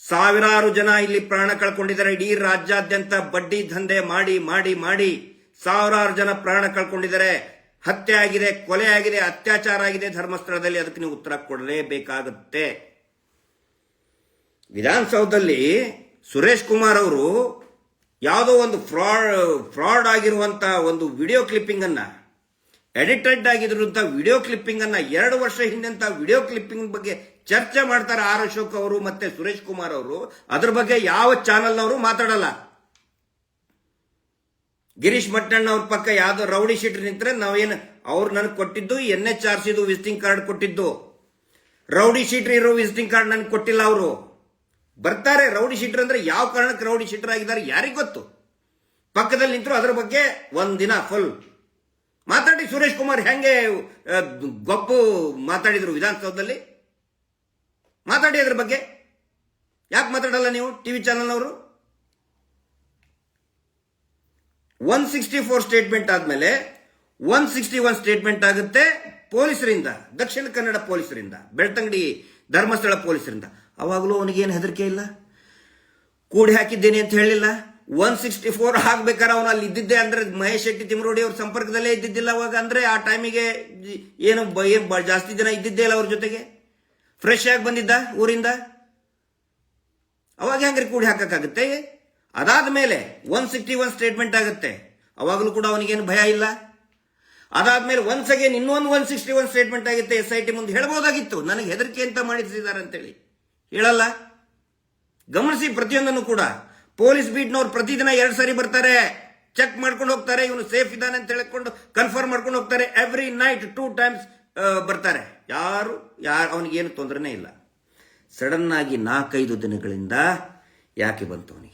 ಸಾವಿರಾರು ಜನ ಇಲ್ಲಿ ಪ್ರಾಣ ಕಳ್ಕೊಂಡಿದ್ದಾರೆ. ಇಡೀ ರಾಜ್ಯಾದ್ಯಂತ ಬಡ್ಡಿ ದಂಧೆ ಮಾಡಿ ಮಾಡಿ ಮಾಡಿ ಸಾವಿರಾರು ಜನ ಪ್ರಾಣ ಕಳ್ಕೊಂಡಿದ್ದಾರೆ. ಹತ್ಯೆ ಆಗಿದೆ, ಕೊಲೆ ಆಗಿದೆ, ಅತ್ಯಾಚಾರ ಆಗಿದೆ ಧರ್ಮಸ್ಥಳದಲ್ಲಿ, ಅದಕ್ಕೆ ನೀವು ಉತ್ತರ ಕೊಡಲೇಬೇಕಾಗುತ್ತೆ. ವಿಧಾನಸೌಧದಲ್ಲಿ ಸುರೇಶ್ ಕುಮಾರ್ ಅವರು ಯಾವುದೋ ಒಂದು ಫ್ರಾಡ್ ಫ್ರಾಡ್ ಆಗಿರುವಂತ ಒಂದು ವಿಡಿಯೋ ಕ್ಲಿಪ್ಪಿಂಗ್ ಅನ್ನ ಎಡಿಟೆಡ್ ಆಗಿರುವಂತ ವಿಡಿಯೋ ಕ್ಲಿಪ್ಪಿಂಗ್ ಅನ್ನ ಎರಡು ವರ್ಷ ಹಿಂದೆಂತ ವಿಡಿಯೋ ಕ್ಲಿಪ್ಪಿಂಗ್ ಬಗ್ಗೆ ಚರ್ಚೆ ಮಾಡ್ತಾರೆ ಆರ್ ಅಶೋಕ್ ಅವರು ಮತ್ತೆ ಸುರೇಶ್ ಕುಮಾರ್ ಅವರು. ಅದ್ರ ಬಗ್ಗೆ ಯಾವ ಚಾನೆಲ್ನವರು ಮಾತಾಡಲ್ಲ. ಗಿರೀಶ್ ಮಟ್ಟಣ್ಣ ಅವ್ರ ಪಕ್ಕ ಯಾವ್ದೋ ರೌಡಿ ಶೀಟರ್ ನಿಂತ್ರೆ ನಾವೇನು ಅವ್ರು ನನಗೆ ಕೊಟ್ಟಿದ್ದು ಎನ್ ಎಚ್ ಆರ್ ಸಿದು ವಿಸಿಟಿಂಗ್ ಕಾರ್ಡ್ ಕೊಟ್ಟಿದ್ದು. ರೌಡಿ ಶೀಟರ್ ಇರೋ ವಿಸಿಟಿಂಗ್ ಕಾರ್ಡ್ ನನಗೆ ಕೊಟ್ಟಿಲ್ಲ ಅವರು. ಬರ್ತಾರೆ, ರೌಡಿ ಶೀಟರ್ ಅಂದ್ರೆ ಯಾವ ಕಾರಣಕ್ಕೆ ರೌಡಿ ಶೀಟರ್ ಆಗಿದ್ದಾರೆ ಯಾರಿಗೆ ಗೊತ್ತು? ಪಕ್ಕದಲ್ಲಿ ನಿಂತರು ಅದ್ರ ಬಗ್ಗೆ ಒಂದಿನ ಫುಲ್ ಮಾತಾಡಿ ಸುರೇಶ್ ಕುಮಾರ್ ಹೆಂಗೆ ಗೊಪ್ಪು ಮಾತಾಡಿದ್ರು ವಿಧಾನಸೌಧದಲ್ಲಿ? ಮಾತಾಡಿ ಅದ್ರ ಬಗ್ಗೆ. ಯಾಕೆ ಮಾತಾಡಲ್ಲ ನೀವು, ಟಿವಿ ಚಾನೆಲ್ನವರು ಒನ್ ಸಿಕ್ಸ್ಟಿ ಫೋರ್ ಸ್ಟೇಟ್ಮೆಂಟ್ ಆದ್ಮೇಲೆ ಒನ್ ಸಿಕ್ಸ್ಟಿ ಒನ್ ಸ್ಟೇಟ್ಮೆಂಟ್ ಆಗುತ್ತೆ ಪೊಲೀಸರಿಂದ, ದಕ್ಷಿಣ ಕನ್ನಡ ಪೊಲೀಸರಿಂದ, ಬೆಳ್ತಂಗಡಿ ಧರ್ಮಸ್ಥಳ ಪೊಲೀಸರಿಂದ. ಅವಾಗಲೂ ಅವನಿಗೇನು ಹೆದರಿಕೆ ಇಲ್ಲ? ಕೂಡಿ ಹಾಕಿದ್ದೇನೆ ಅಂತ ಹೇಳಿಲ್ಲ? ಒನ್ ಸಿಕ್ಸ್ಟಿ ಫೋರ್ ಆಗ್ಬೇಕಾದ್ರೆ ಅವನು ಅಲ್ಲಿ ಇದ್ದಿದ್ದೆ ಅಂದ್ರೆ ಮಹೇಶ್ ಶೆಟ್ಟಿ ತಿಮರೋಡಿ ಅವ್ರ ಸಂಪರ್ಕದಲ್ಲೇ ಇದ್ದಿದ್ದಿಲ್ಲ ಅವಾಗ ಅಂದ್ರೆ ಆ ಟೈಮಿಗೆ ಏನು ಏನು ಜಾಸ್ತಿ ಜನ ಇದ್ದಿದ್ದೇ ಇಲ್ಲ ಅವ್ರ ಜೊತೆಗೆ. ಫ್ರೆಶ್ ಆಗಿ ಬಂದಿದ್ದ ಊರಿಂದ? ಅವಾಗ ಹೆಂಗ್ರಿ ಕೂಡಿ ಹಾಕಕ್ಕಾಗುತ್ತೆ? ಅದಾದ ಮೇಲೆ ಒನ್ ಸಿಕ್ಸ್ಟಿ ಒನ್ ಸ್ಟೇಟ್ಮೆಂಟ್ ಆಗುತ್ತೆ. ಅವಾಗಲೂ ಕೂಡ ಅವನಿಗೇನು ಭಯ ಇಲ್ಲ. ಅದಾದ್ಮೇಲೆ ಒನ್ಸ್ ಅಗೇನ್ ಇನ್ನೊಂದು ಒನ್ ಸಿಕ್ಸ್ಟಿ ಒನ್ ಸ್ಟೇಟ್ಮೆಂಟ್ ಆಗುತ್ತೆ ಎಸ್ ಐ ಟಿ ಮುಂದೆ. ಹೇಳ್ಬೋದಾಗಿತ್ತು. ನನಗೆ ಹೆದರಿಕೆ ಅಂತ ಮಾಡಿಸಿದ್ದಾರೆ ಅಂತೇಳಿ. ಹೇಳಲ್ಲ. ಗಮನಿಸಿ ಪ್ರತಿಯೊಂದನ್ನು ಕೂಡ. ಪೊಲೀಸ್ ಬೀಟ್ನವ್ರು ಪ್ರತಿದಿನ ಎರಡು ಸಾರಿ ಬರ್ತಾರೆ. ಚೆಕ್ ಮಾಡ್ಕೊಂಡು ಹೋಗ್ತಾರೆ. ಇವನು ಸೇಫ್ ಇದ್ದಾನೆ ಅಂತ ಹೇಳ್ಕೊಂಡು ಕನ್ಫರ್ಮ್ ಮಾಡ್ಕೊಂಡು ಹೋಗ್ತಾರೆ. ಎವ್ರಿ ನೈಟ್ ಟೂ ಟೈಮ್ಸ್ ಬರ್ತಾರೆ. ಯಾರು ಯಾರು, ಅವನಿಗೇನು ತೊಂದರೆನೇ ಇಲ್ಲ. ಸಡನ್ ಆಗಿ ನಾಲ್ಕೈದು ದಿನಗಳಿಂದ ಯಾಕೆ ಬಂತು ಅವನಿಗೆ?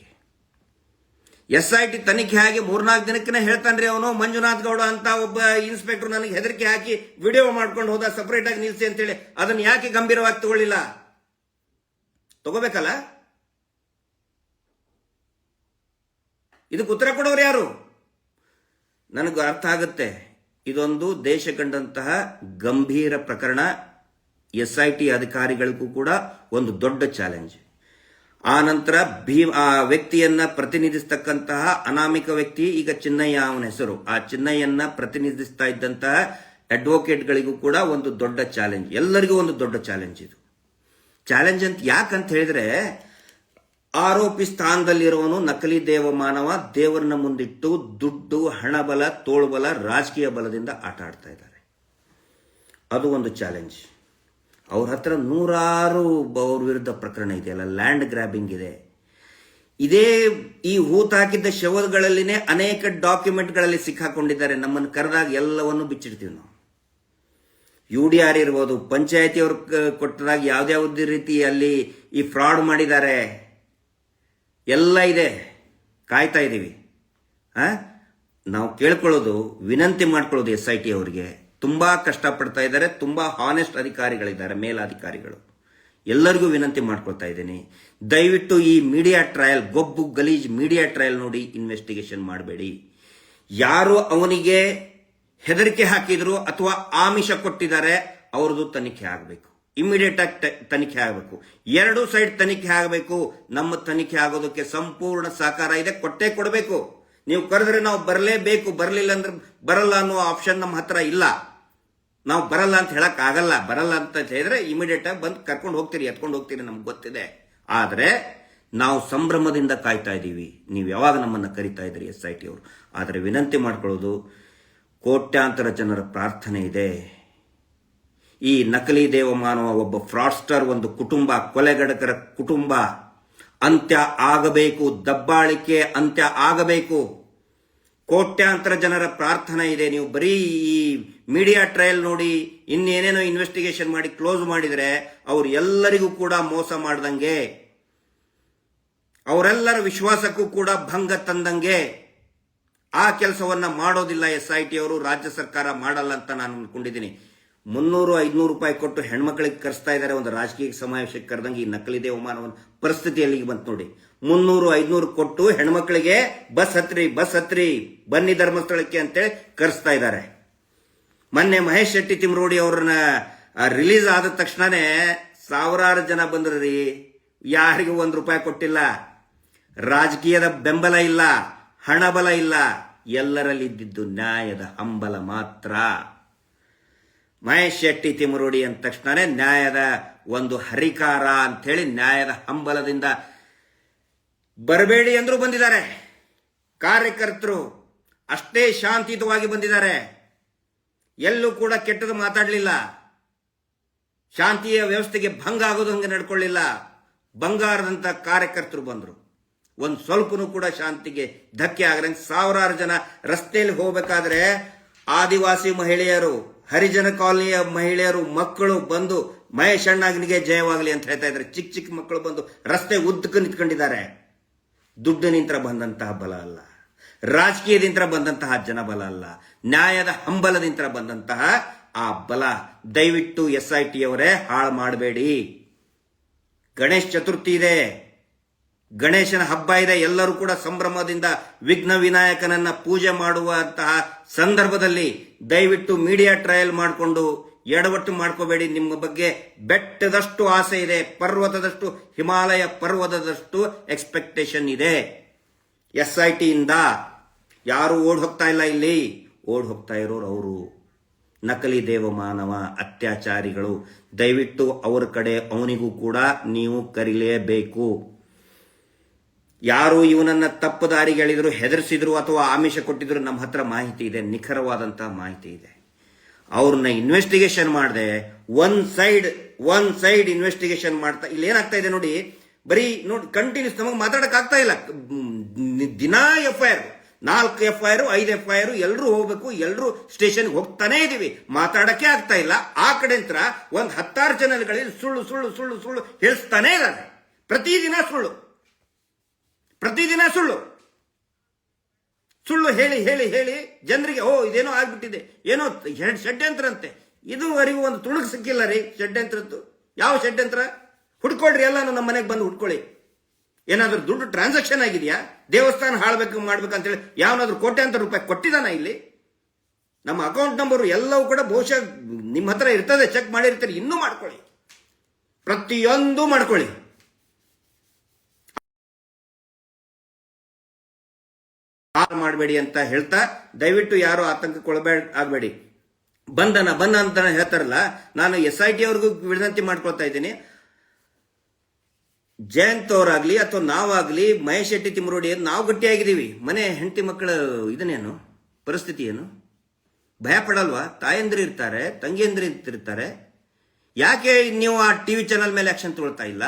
ಎಸ್ ಐ ಟಿ ತನಿಖೆ ಆಗಿ ಮೂರ್ನಾಲ್ಕು ದಿನಕ್ಕೆ ಹೇಳ್ತಾನ್ರಿ ಅವನು. ಮಂಜುನಾಥ್ ಗೌಡ ಅಂತ ಒಬ್ಬ ಇನ್ಸ್ಪೆಕ್ಟರ್ ನನಗೆ ಹೆದರಿಕೆ ಹಾಕಿ ವಿಡಿಯೋ ಮಾಡ್ಕೊಂಡು ಹೋದ ಸಪರೇಟ್ ಆಗಿ ನಿಲ್ಸಿ ಅಂತೇಳಿ. ಅದನ್ನ ಯಾಕೆ ಗಂಭೀರವಾಗಿ ತಗೊಳ್ಳಿಲ್ಲ? ತಗೋಬೇಕಲ್ಲ? ಇದಕ್ಕೆ ಉತ್ತರ ಕೊಡೋರು ಯಾರು? ನನಗೆ ಅರ್ಥ ಆಗುತ್ತೆ. ಇದೊಂದು ದೇಶ ಕಂಡಂತಹ ಗಂಭೀರ ಪ್ರಕರಣ. ಎಸ್ ಐ ಟಿ ಅಧಿಕಾರಿಗಳಿಗೂ ಕೂಡ ಒಂದು ದೊಡ್ಡ ಚಾಲೆಂಜ್ ಆ ನಂತರ ಭೀ ಆ ವ್ಯಕ್ತಿಯನ್ನ ಪ್ರತಿನಿಧಿಸ್ತಕ್ಕಂತಹ ಅನಾಮಿಕ ವ್ಯಕ್ತಿ ಈಗ ಚಿನ್ನಯ್ಯ ಅವನ ಹೆಸರು. ಆ ಚಿನ್ನಯ್ಯನ್ನ ಪ್ರತಿನಿಧಿಸ್ತಾ ಇದ್ದಂತಹ ಅಡ್ವೊಕೇಟ್ಗಳಿಗೂ ಕೂಡ ಒಂದು ದೊಡ್ಡ ಚಾಲೆಂಜ್ ಎಲ್ಲರಿಗೂ ಒಂದು ದೊಡ್ಡ ಚಾಲೆಂಜ್ ಇದು. ಚಾಲೆಂಜ್ ಅಂತ ಯಾಕಂತ ಹೇಳಿದ್ರೆ, ಆರೋಪಿ ಸ್ಥಾನದಲ್ಲಿರುವನು ನಕಲಿ ದೇವ ಮಾನವ ದೇವರನ್ನ ಮುಂದಿಟ್ಟು ದುಡ್ಡು, ಹಣಬಲ, ತೋಳ್ಬಲ, ರಾಜಕೀಯ ಬಲದಿಂದ ಆಟ ಆಡ್ತಾ ಇದ್ದಾರೆ. ಅದು ಒಂದು ಚಾಲೆಂಜ್ ಅವ್ರ ಹತ್ರ ನೂರಾರು ಅವ್ರ ವಿರುದ್ಧ ಪ್ರಕರಣ ಇದೆಯಲ್ಲ ಲ್ಯಾಂಡ್ ಗ್ರ್ಯಾಬಿಂಗ್ ಇದೆ. ಇದೇ ಈ ಹೂತಾಕಿದ್ದ ಶವಗಳಲ್ಲಿನೇ ಅನೇಕ ಡಾಕ್ಯುಮೆಂಟ್ಗಳಲ್ಲಿ ಸಿಕ್ಕಾಕೊಂಡಿದ್ದಾರೆ. ನಮ್ಮನ್ನು ಕರೆದಾಗ ಎಲ್ಲವನ್ನು ಬಿಚ್ಚಿಡ್ತೀವಿ ನಾವು. ಯು ಡಿ ಆರ್ ಇರ್ಬೋದು, ಪಂಚಾಯತಿ ಅವರು ಕೊಟ್ಟದಾಗ ಯಾವುದ್ಯಾವುದೇ ರೀತಿ ಅಲ್ಲಿ ಈ ಫ್ರಾಡ್ ಮಾಡಿದ್ದಾರೆ. ಎಲ್ಲ ಇದೆ. ಕಾಯ್ತಾ ಇದ್ದೀವಿ ಹಾಂ ನಾವು ಕೇಳ್ಕೊಳ್ಳೋದು, ವಿನಂತಿ ಮಾಡ್ಕೊಳ್ಳೋದು ಎಸ್ ಐ ಟಿ ಅವರಿಗೆ. ತುಂಬಾ ಕಷ್ಟಪಡ್ತಾ ಇದ್ದಾರೆ, ತುಂಬಾ ಹಾನೆಸ್ಟ್ ಅಧಿಕಾರಿಗಳಿದ್ದಾರೆ, ಮೇಲಾಧಿಕಾರಿಗಳು. ಎಲ್ಲರಿಗೂ ವಿನಂತಿ ಮಾಡ್ಕೊಳ್ತಾ ಇದ್ದೀನಿ. ದಯವಿಟ್ಟು ಈ ಮೀಡಿಯಾ ಟ್ರಯಲ್ ಗೊಬ್ಬು ಗಲೀಜ್ ಮೀಡಿಯಾ ಟ್ರಯಲ್ ನೋಡಿ ಇನ್ವೆಸ್ಟಿಗೇಷನ್ ಮಾಡಬೇಡಿ. ಯಾರು ಅವನಿಗೆ ಹೆದರಿಕೆ ಹಾಕಿದ್ರು ಅಥವಾ ಆಮಿಷ ಕೊಟ್ಟಿದ್ದಾರೆ, ಅವ್ರದ್ದು ತನಿಖೆ ಆಗಬೇಕು. ಇಮಿಡಿಯೇಟ್ ಆಗಿ ತನಿಖೆ ಆಗಬೇಕು. ಎರಡು ಸೈಡ್ ತನಿಖೆ ಆಗಬೇಕು. ನಮ್ಮ ತನಿಖೆ ಆಗೋದಕ್ಕೆ ಸಂಪೂರ್ಣ ಸಹಕಾರ ಇದೆ, ಕೊಟ್ಟೇ ಕೊಡಬೇಕು. ನೀವು ಕರೆದ್ರೆ ನಾವು ಬರಲೇಬೇಕು, ಬರಲಿಲ್ಲ ಅಂದ್ರೆ ಬರಲ್ಲ ಅನ್ನೋ ಆಪ್ಷನ್ ನಮ್ಮ ಹತ್ರ ಇಲ್ಲ. ನಾವು ಬರಲ್ಲ ಅಂತ ಹೇಳಕ್ ಆಗಲ್ಲ, ಬರಲ್ಲ ಅಂತ ಹೇಳಿದ್ರೆ ಇಮಿಡಿಯೇಟ್ ಆಗಿ ಬಂದು ಕರ್ಕೊಂಡು ಹೋಗ್ತೀರಿ, ಎತ್ಕೊಂಡು ಹೋಗ್ತೀರಿ ನಮ್ಗೆ ಗೊತ್ತಿದೆ. ಆದ್ರೆ ನಾವು ಸಂಭ್ರಮದಿಂದ ಕಾಯ್ತಾ ಇದ್ದೀವಿ. ನೀವು ಯಾವಾಗ ನಮ್ಮನ್ನು ಕರಿತಾ ಇದ್ರಿ ಎಸ್ ಐ ಟಿ ಅವರು? ಆದರೆ ವಿನಂತಿ ಮಾಡ್ಕೊಳ್ಳೋದು, ಕೋಟ್ಯಾಂತರ ಜನರ ಪ್ರಾರ್ಥನೆ ಇದೆ. ಈ ನಕಲಿ ದೇವಮಾನವ ಒಬ್ಬ ಫ್ರಾಡ್ಸ್ಟರ್ ಒಂದು ಕುಟುಂಬ, ಕೊಲೆಗಡಕರ ಕುಟುಂಬ, ಅಂತ್ಯ ಆಗಬೇಕು, ದಬ್ಬಾಳಿಕೆ ಅಂತ್ಯ ಆಗಬೇಕು. ಕೋಟ್ಯಾಂತರ ಜನರ ಪ್ರಾರ್ಥನೆ ಇದೆ. ನೀವು ಬರೀ ಈ ಮೀಡಿಯಾ ಟ್ರಯಲ್ ನೋಡಿ, ಇನ್ನೇನೇನೋ ಇನ್ವೆಸ್ಟಿಗೇಷನ್ ಮಾಡಿ ಕ್ಲೋಸ್ ಮಾಡಿದರೆ ಅವ್ರು ಎಲ್ಲರಿಗೂ ಕೂಡ ಮೋಸ ಮಾಡ್ದಂಗೆ. ಅವರೆಲ್ಲರ ವಿಶ್ವಾಸಕ್ಕೂ ಕೂಡ ಭಂಗ ತಂದಂಗೆ. ಆ ಕೆಲಸವನ್ನ ಮಾಡೋದಿಲ್ಲ ಎಸ್ ಐ ಟಿ ಅವರು, ರಾಜ್ಯ ಸರ್ಕಾರ ಮಾಡಲ್ಲ ಅಂತ ನಾನು ಅನ್ಕೊಂಡಿದ್ದೀನಿ. ಮುನ್ನೂರು, ಐದುನೂರು ರೂಪಾಯಿ ಕೊಟ್ಟು ಹೆಣ್ಮಕ್ಳಿಗೆ ಕರೆಸ್ತಾ ಇದ್ದಾರೆ. ಒಂದು ರಾಜಕೀಯ ಸಮಾವೇಶಕ್ಕೆ ಕರೆದಂಗೆ ಈ ನಕಲಿ ದೇವಮಾನವನ್ನ ಪರಿಸ್ಥಿತಿ ಎಲ್ಲಿಗೆ ಬಂತು ನೋಡಿ. ಮುನ್ನೂರು, ಐದ್ನೂರು ಕೊಟ್ಟು ಹೆಣ್ಮಕ್ಳಿಗೆ ಬಸ್ ಹತ್ರಿ ಬಸ್ ಹತ್ರಿ, ಬನ್ನಿ ಧರ್ಮಸ್ಥಳಕ್ಕೆ ಅಂತೇಳಿ ಕರೆಸ್ತಾ ಇದ್ದಾರೆ. ಮೊನ್ನೆ ಮಹೇಶ್ ಶೆಟ್ಟಿ ತಿಮ್ರೋಡಿ ಅವ್ರನ್ನ ರಿಲೀಸ್ ಆದ ತಕ್ಷಣನೇ ಸಾವಿರಾರು ಜನ ಬಂದ್ರಿ ಯಾರಿಗೆ ಒಂದು ರೂಪಾಯಿ ಕೊಟ್ಟಿಲ್ಲ. ರಾಜಕೀಯದ ಬೆಂಬಲ ಇಲ್ಲ, ಹಣಬಲ ಇಲ್ಲ. ಎಲ್ಲರಲ್ಲಿ ಇದ್ದಿದ್ದು ನ್ಯಾಯದ ಹಂಬಲ ಮಾತ್ರ. ಮಹೇಶ್ ಶೆಟ್ಟಿ ತಿಮರೋಡಿ ಅಂದ ತಕ್ಷಣನೇ ನ್ಯಾಯದ ಒಂದು ಹರಿಕಾರ ಅಂತ ಹೇಳಿ ನ್ಯಾಯದ ಹಂಬಲದಿಂದ ಬರಬೇಡಿ ಅಂದ್ರೂ ಬಂದಿದ್ದಾರೆ. ಕಾರ್ಯಕರ್ತರು ಅಷ್ಟೇ ಶಾಂತಿಯುತವಾಗಿ ಬಂದಿದ್ದಾರೆ. ಎಲ್ಲೂ ಕೂಡ ಕೆಟ್ಟದು ಮಾತಾಡಲಿಲ್ಲ. ಶಾಂತಿಯ ವ್ಯವಸ್ಥೆಗೆ ಭಂಗ ಆಗೋದಂಗೆ ನಡ್ಕೊಳ್ಳಿಲ್ಲ. ಬಂಗಾರದಂತ ಕಾರ್ಯಕರ್ತರು ಬಂದರು. ಒಂದು ಸ್ವಲ್ಪನೂ ಕೂಡ ಶಾಂತಿಗೆ ಧಕ್ಕೆ ಆಗದಂಗೆ ಸಾವಿರಾರು ಜನ ರಸ್ತೆಯಲ್ಲಿ ಹೋಗಬೇಕಾದ್ರೆ ಆದಿವಾಸಿ ಮಹಿಳೆಯರು, ಹರಿಜನ ಕಾಲನಿಯ ಮಹಿಳೆಯರು, ಮಕ್ಕಳು ಬಂದು ಮಹೇಶ್ ಜಯವಾಗಲಿ ಅಂತ ಹೇಳ್ತಾ ಇದ್ದಾರೆ. ಚಿಕ್ಕ ಚಿಕ್ಕ ಮಕ್ಕಳು ಬಂದು ರಸ್ತೆ ಉದ್ದಕ್ಕೆ ನಿಂತ್ಕೊಂಡಿದ್ದಾರೆ. ದುಡ್ಡಿನಿಂದ ಬಂದಂತಹ ಬಲ ಅಲ್ಲ. ರಾಜಕೀಯದಿಂದ ಬಂದಂತಹ ಜನಬಲ ಅಲ್ಲ. ನ್ಯಾಯದ ಹಂಬಲದಿಂದ ಬಂದಂತಹ ಆ ಬಲ. ದಯವಿಟ್ಟು ಎಸ್ ಐ ಟಿ ಅವರೇ ಹಾಳು ಮಾಡಬೇಡಿ. ಗಣೇಶ್ ಚತುರ್ಥಿ ಇದೆ. ಗಣೇಶನ ಹಬ್ಬ ಇದೆ. ಎಲ್ಲರೂ ಕೂಡ ಸಂಭ್ರಮದಿಂದ ವಿಘ್ನ ವಿನಾಯಕನನ್ನ ಪೂಜೆ ಮಾಡುವಂತಹ ಸಂದರ್ಭದಲ್ಲಿ ದಯವಿಟ್ಟು ಮೀಡಿಯಾ ಟ್ರಯಲ್ ಮಾಡಿಕೊಂಡು ಎಡವಟ್ಟು ಮಾಡ್ಕೋಬೇಡಿ. ನಿಮ್ಮ ಬಗ್ಗೆ ಬೆಟ್ಟದಷ್ಟು ಆಸೆ ಇದೆ, ಪರ್ವತದಷ್ಟು, ಹಿಮಾಲಯ ಪರ್ವತದಷ್ಟು ಎಕ್ಸ್ಪೆಕ್ಟೇಷನ್ ಇದೆ. ಎಸ್ ಐ ಟಿಯಿಂದ ಯಾರು ಓಡ್ ಹೋಗ್ತಾ ಇಲ್ಲ ಇಲ್ಲಿ. ಓಡ್ ಹೋಗ್ತಾ ಇರೋರು ಅವರು. ನಕಲಿ ದೇವಮಾನವ, ಅತ್ಯಾಚಾರಿಗಳು. ದಯವಿಟ್ಟು ಅವರ ಕಡೆ ಅವನಿಗೂ ಕೂಡ ನೀವು ಕರೀಲೇಬೇಕು. ಯಾರು ಇವನನ್ನ ತಪ್ಪು ದಾರಿಗೆ ಎಳೆದ್ರು, ಹೆದರಿಸಿದ್ರು ಅಥವಾ ಆಮಿಷ ಕೊಟ್ಟಿದ್ರು, ನಮ್ಮ ಹತ್ರ ಮಾಹಿತಿ ಇದೆ, ನಿಖರವಾದಂತಹ ಮಾಹಿತಿ ಇದೆ. ಅವ್ರನ್ನ ಇನ್ವೆಸ್ಟಿಗೇಷನ್ ಮಾಡದೆ one side one side investigation ಮಾಡ್ತಾ ಇಲ್ಲಿ ಏನಾಗ್ತಾ ಇದೆ ನೋಡಿ, ಬರೀ ನೋಡಿ ಕಂಟಿನ್ಯೂಸ್ ನಮಗೆ ಮಾತಾಡಕ್ ಆಗ್ತಾ ಇಲ್ಲ. ದಿನಾ ಎಫ್ ಐ ಆರ್ ನಾಲ್ಕು ಎಫ್ ಐ ಆರ್ ಐದು ಎಫ್ ಐ ಆರ್ ಎಲ್ಲರೂ ಹೋಗ್ಬೇಕು ಎಲ್ಲರೂ ಸ್ಟೇಷನ್ ಹೋಗ್ತಾನೆ ಇದೀವಿ. ಮಾತಾಡಕ್ಕೆ ಆಗ್ತಾ ಇಲ್ಲ. ಆ ಕಡೆ ಒಂದು ಒಂದ್ ಹತ್ತಾರು ಚಾನೆಲ್ಗಳಲ್ಲಿ ಸುಳ್ಳು ಸುಳ್ಳು ಸುಳ್ಳು ಸುಳ್ಳು ಹೇಳಿಸ್ತಾನೆ ಇದ್ದಾರೆ ಪ್ರತಿದಿನ ಸುಳ್ಳು. ಪ್ರತಿದಿನ ಸುಳ್ಳು. ಸುಳ್ಳು ಹೇಳಿ ಹೇಳಿ ಹೇಳಿ ಜನರಿಗೆ, ಓ, ಇದೇನೋ ಆಗ್ಬಿಟ್ಟಿದೆ. ಏನೋ ಷಡ್ಯಂತ್ರ ಅಂತೆ ಇದುವರೆಗೂ ಒಂದು ತುಣುಕು ಸಿಕ್ಕಿಲ್ಲ ರೀ ಷಡ್ಯಂತ್ರದ್ದು. ಯಾವ ಷಡ್ಯಂತ್ರ? ಹುಡ್ಕೊಳ್ರಿ ಎಲ್ಲ ನಮ್ಮ ಮನೆಗೆ ಬಂದು ಹುಡ್ಕೊಳ್ಳಿ. ಏನಾದರೂ ದುಡ್ಡು ಟ್ರಾನ್ಸಾಕ್ಷನ್ ಆಗಿದೆಯಾ? ದೇವಸ್ಥಾನ ಹಾಳ್ಬೇಕು, ಮಾಡ್ಬೇಕಂತೇಳಿ ಯಾವನಾದ್ರೂ ಕೋಟ್ಯಾಂತರ ರೂಪಾಯಿ ಕೊಟ್ಟಿದಾನ ಇಲ್ಲಿ? ನಮ್ಮ ಅಕೌಂಟ್ ನಂಬರ್ ಎಲ್ಲವೂ ಕೂಡ ಬಹುಶಃ ನಿಮ್ಮ ಹತ್ರ ಇರ್ತದೆ, ಚೆಕ್ ಮಾಡಿರ್ತೀರಿ, ಇನ್ನೂ ಮಾಡ್ಕೊಳ್ಳಿ. ಪ್ರತಿಯೊಂದು ಮಾಡ್ಕೊಳ್ಳಿ. ಹಾಳು ಮಾಡಬೇಡಿ ಅಂತ ಹೇಳ್ತಾ ದಯವಿಟ್ಟು ಯಾರು ಆತಂಕಕ್ಕೊಳಬೇಡ, ಆಗಬೇಡಿ. ಬಂಧನ ಬಂದ ಅಂತ ಹೇಳ್ತಾರಲ್ಲ, ನಾನು ಎಸ್ ಐ ಟಿ ಅವ್ರಿಗೂ ವಿನಂತಿ ಮಾಡ್ಕೊಳ್ತಾ ಇದ್ದೀನಿ. ಜಯಂತ್ ಅವರಾಗ್ಲಿ ಅಥವಾ ನಾವಾಗ್ಲಿ ಮಹೇಶ್ ಶೆಟ್ಟಿ ತಿಮ್ಮರೋಡಿ ನಾವು ಗಟ್ಟಿಯಾಗಿದ್ದೀವಿ. ಮನೆ ಹೆಂಡತಿ ಮಕ್ಕಳ ಇದನ್ನೇನು? ಪರಿಸ್ಥಿತಿ ಏನು? ಭಯ ಪಡಲ್ವಾ ತಾಯಂದ್ರಿ ಇರ್ತಾರೆ, ತಂಗಿಯಂದ್ರಿ ಇರ್ತಾರೆ. ಯಾಕೆ ನೀವು ಆ ಟಿವಿ ಚಾನಲ್ ಮೇಲೆ ಆಕ್ಷನ್ ತಗೊಳ್ತಾ ಇಲ್ಲ?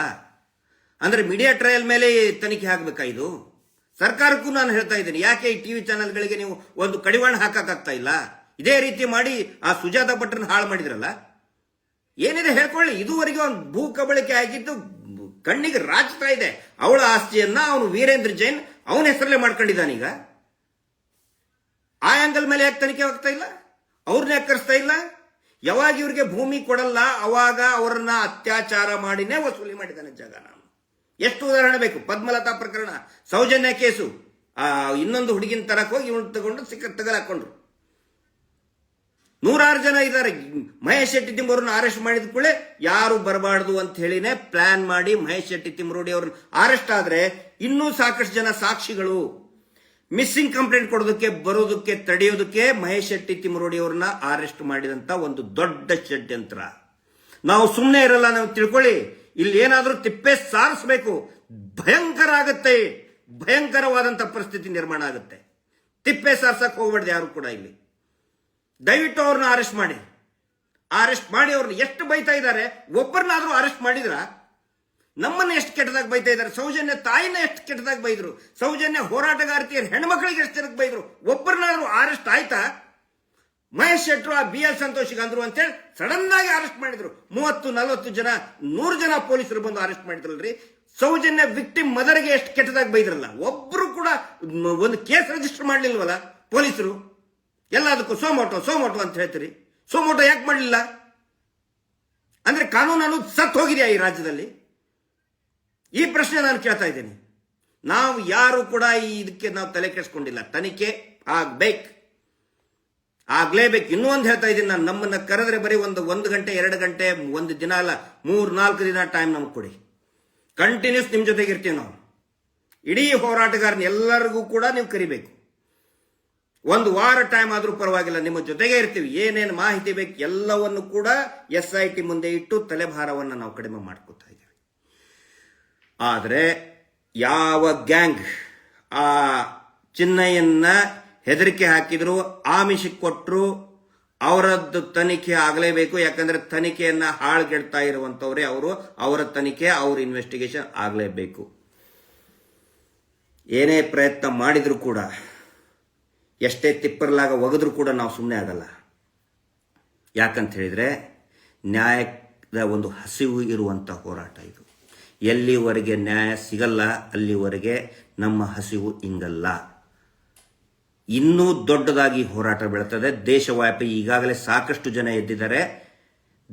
ಅಂದ್ರೆ ಮೀಡಿಯಾ ಟ್ರಯಲ್ ಮೇಲೆ ತನಿಖೆ ಆಗ್ಬೇಕಾ ಇದು? ಸರ್ಕಾರಕ್ಕೂ ನಾನು ಹೇಳ್ತಾ ಇದ್ದೀನಿ, ಯಾಕೆ ಈ ಟಿವಿ ಚಾನೆಲ್ಗಳಿಗೆ ನೀವು ಒಂದು ಕಡಿವಾಣ ಹಾಕಕ್ಕಾಗ್ತಾ ಇಲ್ಲ? ಇದೇ ರೀತಿ ಮಾಡಿ ಆ ಸುಜಾತ ಭಟ್ರನ್ನ ಹಾಳು ಮಾಡಿದ್ರಲ್ಲ? ಏನಿದೆ ಹೇಳ್ಕೊಳ್ಳಿ, ಇದುವರೆಗೆ ಒಂದು ಭೂ ಕಬಳಿಕೆ ಆಗಿದ್ದು ಕಣ್ಣಿಗೆ ರಾಚ್ತಾ ಇದೆ. ಅವಳ ಆಸ್ತಿಯನ್ನ ಅವನು ವೀರೇಂದ್ರ ಜೈನ್ ಅವನ ಹೆಸರಲ್ಲೇ ಮಾಡ್ಕೊಂಡಿದ್ದಾನೀಗ ಆ ಆಂಗಲ್ ಮೇಲೆ ಯಾಕೆ ತನಿಖೆ ಆಗ್ತಾ ಇಲ್ಲ? ಅವ್ರನ್ನ ಯಾಕೆ ಕರೆಸ್ತಾ ಇಲ್ಲ? ಯಾವಾಗ ಇವ್ರಿಗೆ ಭೂಮಿ ಕೊಡಲ್ಲ, ಅವಾಗ ಅವರನ್ನ ಅತ್ಯಾಚಾರ ಮಾಡಿನೇ ವಸೂಲಿ ಮಾಡಿದ್ದಾನೆ ಜಾಗ ನಾನು ಎಷ್ಟು ಉದಾಹರಣೆ ಬೇಕು? ಪದ್ಮಲತಾ ಪ್ರಕರಣ, ಸೌಜನ್ಯ ಕೇಸು. ಇನ್ನೊಂದು ಹುಡುಗಿನ ತರಕ್ಕೆ ಹೋಗಿ ಇವನು ತಗೊಂಡು ಸಿಕ್ಕ ತಗಲಾಕೊಂಡ್ರು ನೂರಾರು ಜನ ಇದ್ದಾರೆ. ಮಹೇಶ್ ಶೆಟ್ಟಿ ತಿಮ್ಮರನ್ನ ಅರೆಸ್ಟ್ ಮಾಡಿದ ಕೂಡಲೇ ಯಾರು ಬರಬಾರ್ದು ಅಂತ ಹೇಳಿನೇ ಪ್ಲಾನ್ ಮಾಡಿ ಮಹೇಶ್ ಶೆಟ್ಟಿ ತಿಮ್ಮರೋಡಿ ಅವ್ರನ್ನ ಅರೆಸ್ಟ್ ಆದ್ರೆ ಇನ್ನೂ ಸಾಕಷ್ಟು ಜನ ಸಾಕ್ಷಿಗಳು. ಮಿಸ್ಸಿಂಗ್ ಕಂಪ್ಲೇಂಟ್ ಕೊಡೋದಕ್ಕೆ, ಬರೋದಕ್ಕೆ, ತಡೆಯೋದಕ್ಕೆ ಮಹೇಶ್ ಶೆಟ್ಟಿ ತಿಮ್ಮರೋಡಿ ಅವ್ರನ್ನ ಅರೆಸ್ಟ್ ಮಾಡಿದಂತ ಒಂದು ದೊಡ್ಡ ಷಡ್ಯಂತ್ರ. ನಾವು ಸುಮ್ಮನೆ ಇರಲ್ಲ, ನಾವು ತಿಳ್ಕೊಳ್ಳಿ. ಇಲ್ಲಿ ಏನಾದರೂ ತಿಪ್ಪೆ ಸಾರಿಸಬೇಕು. ಭಯಂಕರ ಆಗುತ್ತೆ. ಭಯಂಕರವಾದಂಥ ಪರಿಸ್ಥಿತಿ ನಿರ್ಮಾಣ ಆಗುತ್ತೆ. ತಿಪ್ಪೆ ಸಾರ್ಸಕ್ ಹೋಗ್ಬಾರ್ದು ಯಾರು ಕೂಡ ಇಲ್ಲಿ. ದಯವಿಟ್ಟು ಅವ್ರನ್ನ ಅರೆಸ್ಟ್ ಮಾಡಿ. ಅರೆಸ್ಟ್ ಮಾಡಿ ಅವ್ರನ್ನ ಎಷ್ಟು ಬೈತಾ ಇದ್ದಾರೆ, ಒಬ್ಬರನ್ನಾದ್ರೂ ಅರೆಸ್ಟ್ ಮಾಡಿದ್ರ? ನಮ್ಮನ್ನ ಎಷ್ಟು ಕೆಟ್ಟದಾಗ ಬೈತಾ ಇದ್ದಾರೆ? ಸೌಜನ್ಯ ತಾಯಿನ ಎಷ್ಟು ಕೆಟ್ಟದಾಗ ಬೈದ್ರು? ಸೌಜನ್ಯ ಹೋರಾಟಗಾರ್ತಿಯರ ಹೆಣ್ಮಕ್ಳಿಗೆ ಎಷ್ಟು ಜನಕ್ಕೆ ಬೈದ್ರು? ಒಬ್ಬರನ್ನಾದ್ರೂ ಅರೆಸ್ಟ್ ಆಯ್ತಾ? ಮಹೇಶ್ ಶೆಟ್ರು ಆ ಬಿ ಎಲ್ ಸಂತೋಷಿಗೆ ಅಂದ್ರು ಅಂತೇಳಿ ಸಡನ್ ಆಗಿ ಅರೆಸ್ಟ್ ಮಾಡಿದ್ರು. ಮೂವತ್ತು, ನಲವತ್ತು ಜನ, ನೂರು ಜನ ಪೊಲೀಸರು ಬಂದು ಅರೆಸ್ಟ್ ಮಾಡಿದ್ರಲ್ರಿ. ಸೌಜನ್ಯ ವಿಕ್ಟಿಮ್ ಮದರ್ಗೆ ಎಷ್ಟು ಕೆಟ್ಟದಾಗಿ ಬೈದ್ರಲ್ಲ. ಒಬ್ರು ಕೂಡ ಒಂದು ಕೇಸ್ ರಿಜಿಸ್ಟರ್ ಮಾಡ್ಲಿಲ್ವಲ್ಲ ಪೊಲೀಸರು? ಎಲ್ಲದಕ್ಕೂ ಸೋಮೋಟೋ ಸೋಮೋಟೋ ಅಂತ ಹೇಳ್ತೀರಿ. ಸೋಮೋಟೋ ಯಾಕೆ ಮಾಡಲಿಲ್ಲ? ಅಂದ್ರೆ ಕಾನೂನು ಅನ್ನೋದು ಸತ್ ಹೋಗಿದೆಯಾ ಈ ರಾಜ್ಯದಲ್ಲಿ? ಈ ಪ್ರಶ್ನೆ ನಾನು ಕೇಳ್ತಾ ಇದ್ದೀನಿ. ನಾವು ಯಾರು ಕೂಡ ಈ ಇದಕ್ಕೆ ನಾವು ತಲೆ ಕೆಡಿಸ್ಕೊಂಡಿಲ್ಲ. ತನಿಖೆ ಆಗ್ಬೇಕು. ಆಗ್ಲೇಬೇಕು. ಇನ್ನೂ ಒಂದು ಹೇಳ್ತಾ ಇದ್ದೀನಿ, ನಾನು ನಮ್ಮನ್ನ ಕರೆದ್ರೆ ಬರೀ ಒಂದು ಒಂದು ಗಂಟೆ, ಎರಡು ಗಂಟೆ, ಒಂದು ದಿನ ಅಲ್ಲ, ಮೂರ್, ನಾಲ್ಕು ದಿನ ಟೈಮ್ ನಮ್ಗೆ ಕೊಡಿ. ಕಂಟಿನ್ಯೂಸ್ ನಿಮ್ಮ ಜೊತೆಗೆ ಇರ್ತೀವಿ ನಾವು. ಇಡೀ ಹೋರಾಟಗಾರನ ಎಲ್ಲರಿಗೂ ಕೂಡ ನೀವು ಕರಿಬೇಕು. ಒಂದು ವಾರ ಟೈಮ್ ಆದರೂ ಪರವಾಗಿಲ್ಲ, ನಿಮ್ಮ ಜೊತೆಗೆ ಇರ್ತೀವಿ. ಏನೇನು ಮಾಹಿತಿ ಬೇಕು, ಎಲ್ಲವನ್ನು ಕೂಡ ಎಸ್ ಐ ಟಿ ಮುಂದೆ ಇಟ್ಟು ತಲೆಭಾರವನ್ನು ನಾವು ಕಡಿಮೆ ಮಾಡ್ಕೋತಾ ಇದ್ದೀವಿ. ಆದರೆ, ಯಾವ ಗ್ಯಾಂಗ್ ಆ ಚಿನ್ನಯ್ಯನ್ನ ಹೆದರಿಕೆ ಹಾಕಿದ್ರು, ಆಮಿಷ ಕೊಟ್ಟರು ಅವರದ್ದು ತನಿಖೆ ಆಗಲೇಬೇಕು. ಯಾಕಂದ್ರೆ ತನಿಖೆಯನ್ನ ಹಾಳ್ಗೆಡ್ತಾ ಇರುವಂತವರೇ ಅವರು. ಅವರ ತನಿಖೆ, ಅವ್ರ ಇನ್ವೆಸ್ಟಿಗೇಷನ್ ಆಗಲೇಬೇಕು. ಏನೇ ಪ್ರಯತ್ನ ಮಾಡಿದ್ರು ಕೂಡ, ಎಷ್ಟೇ ತಿಪ್ಪರ್ಲಾಗ ಒಗೆದ್ರು ಕೂಡ ನಾವು ಸುಮ್ಮನೆ ಆಗಲ್ಲ ಯಾಕಂತ ಹೇಳಿದ್ರೆ, ನ್ಯಾಯದ ಒಂದು ಹಸಿವು ಇರುವಂಥ ಹೋರಾಟ ಇದು. ಎಲ್ಲಿವರೆಗೆ ನ್ಯಾಯ ಸಿಗಲ್ಲ, ಅಲ್ಲಿವರೆಗೆ ನಮ್ಮ ಹಸಿವು ಇಂಗಲ್ಲ. ಇನ್ನೂ ದೊಡ್ಡದಾಗಿ ಹೋರಾಟ ಬೀಳುತ್ತದೆ ದೇಶವ್ಯಾಪಿ ಈಗಾಗಲೇ ಸಾಕಷ್ಟು ಜನ ಎದ್ದಿದ್ದಾರೆ.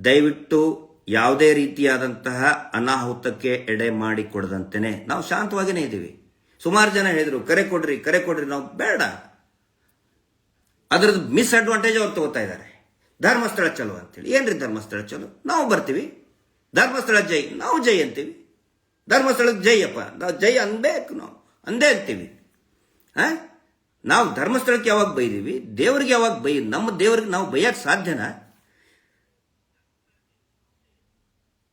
ದಯವಿಟ್ಟು ಯಾವುದೇ ರೀತಿಯಾದಂತಹ ಅನಾಹುತಕ್ಕೆ ಎಡೆ ಮಾಡಿ ಕೊಡದಂತೆಯೇ ನಾವು ಶಾಂತವಾಗಿಯೇ ಇದ್ದೀವಿ. ಸುಮಾರು ಜನ ಹೇಳಿದ್ರು, ಕರೆ ಕೊಡ್ರಿ ಕರೆ ಕೊಡ್ರಿ, ನಾವು ಬೇಡ. ಅದರದ್ದು ಮಿಸ್ಅಡ್ವಾಂಟೇಜ್ ಅವ್ರು ತಗೋತಾ ಇದ್ದಾರೆ. ಧರ್ಮಸ್ಥಳ ಚಲೋ ಅಂತೇಳಿ. ಏನ್ರಿ ಧರ್ಮಸ್ಥಳ ಚಲೋ? ನಾವು ಬರ್ತೀವಿ. ಧರ್ಮಸ್ಥಳ ಜೈ, ನಾವು ಜೈ ಅಂತೀವಿ. ಧರ್ಮಸ್ಥಳಕ್ಕೆ ಜೈ ಅಪ್ಪ ನಾವು ಜೈ ಅನ್ಬೇಕು ನಾವು. ಅಂದೇ ಅಂತೀವಿ. ಆ ನಾವು ಧರ್ಮಸ್ಥಳಕ್ಕೆ ಯಾವಾಗ ಬೈದೀವಿ, ದೇವರಿಗೆ ಯಾವಾಗ ಬೈ, ನಮ್ಮ ದೇವರಿಗೆ ನಾವು ಬೈಯಕ್ಕೆ ಸಾಧ್ಯನಾ?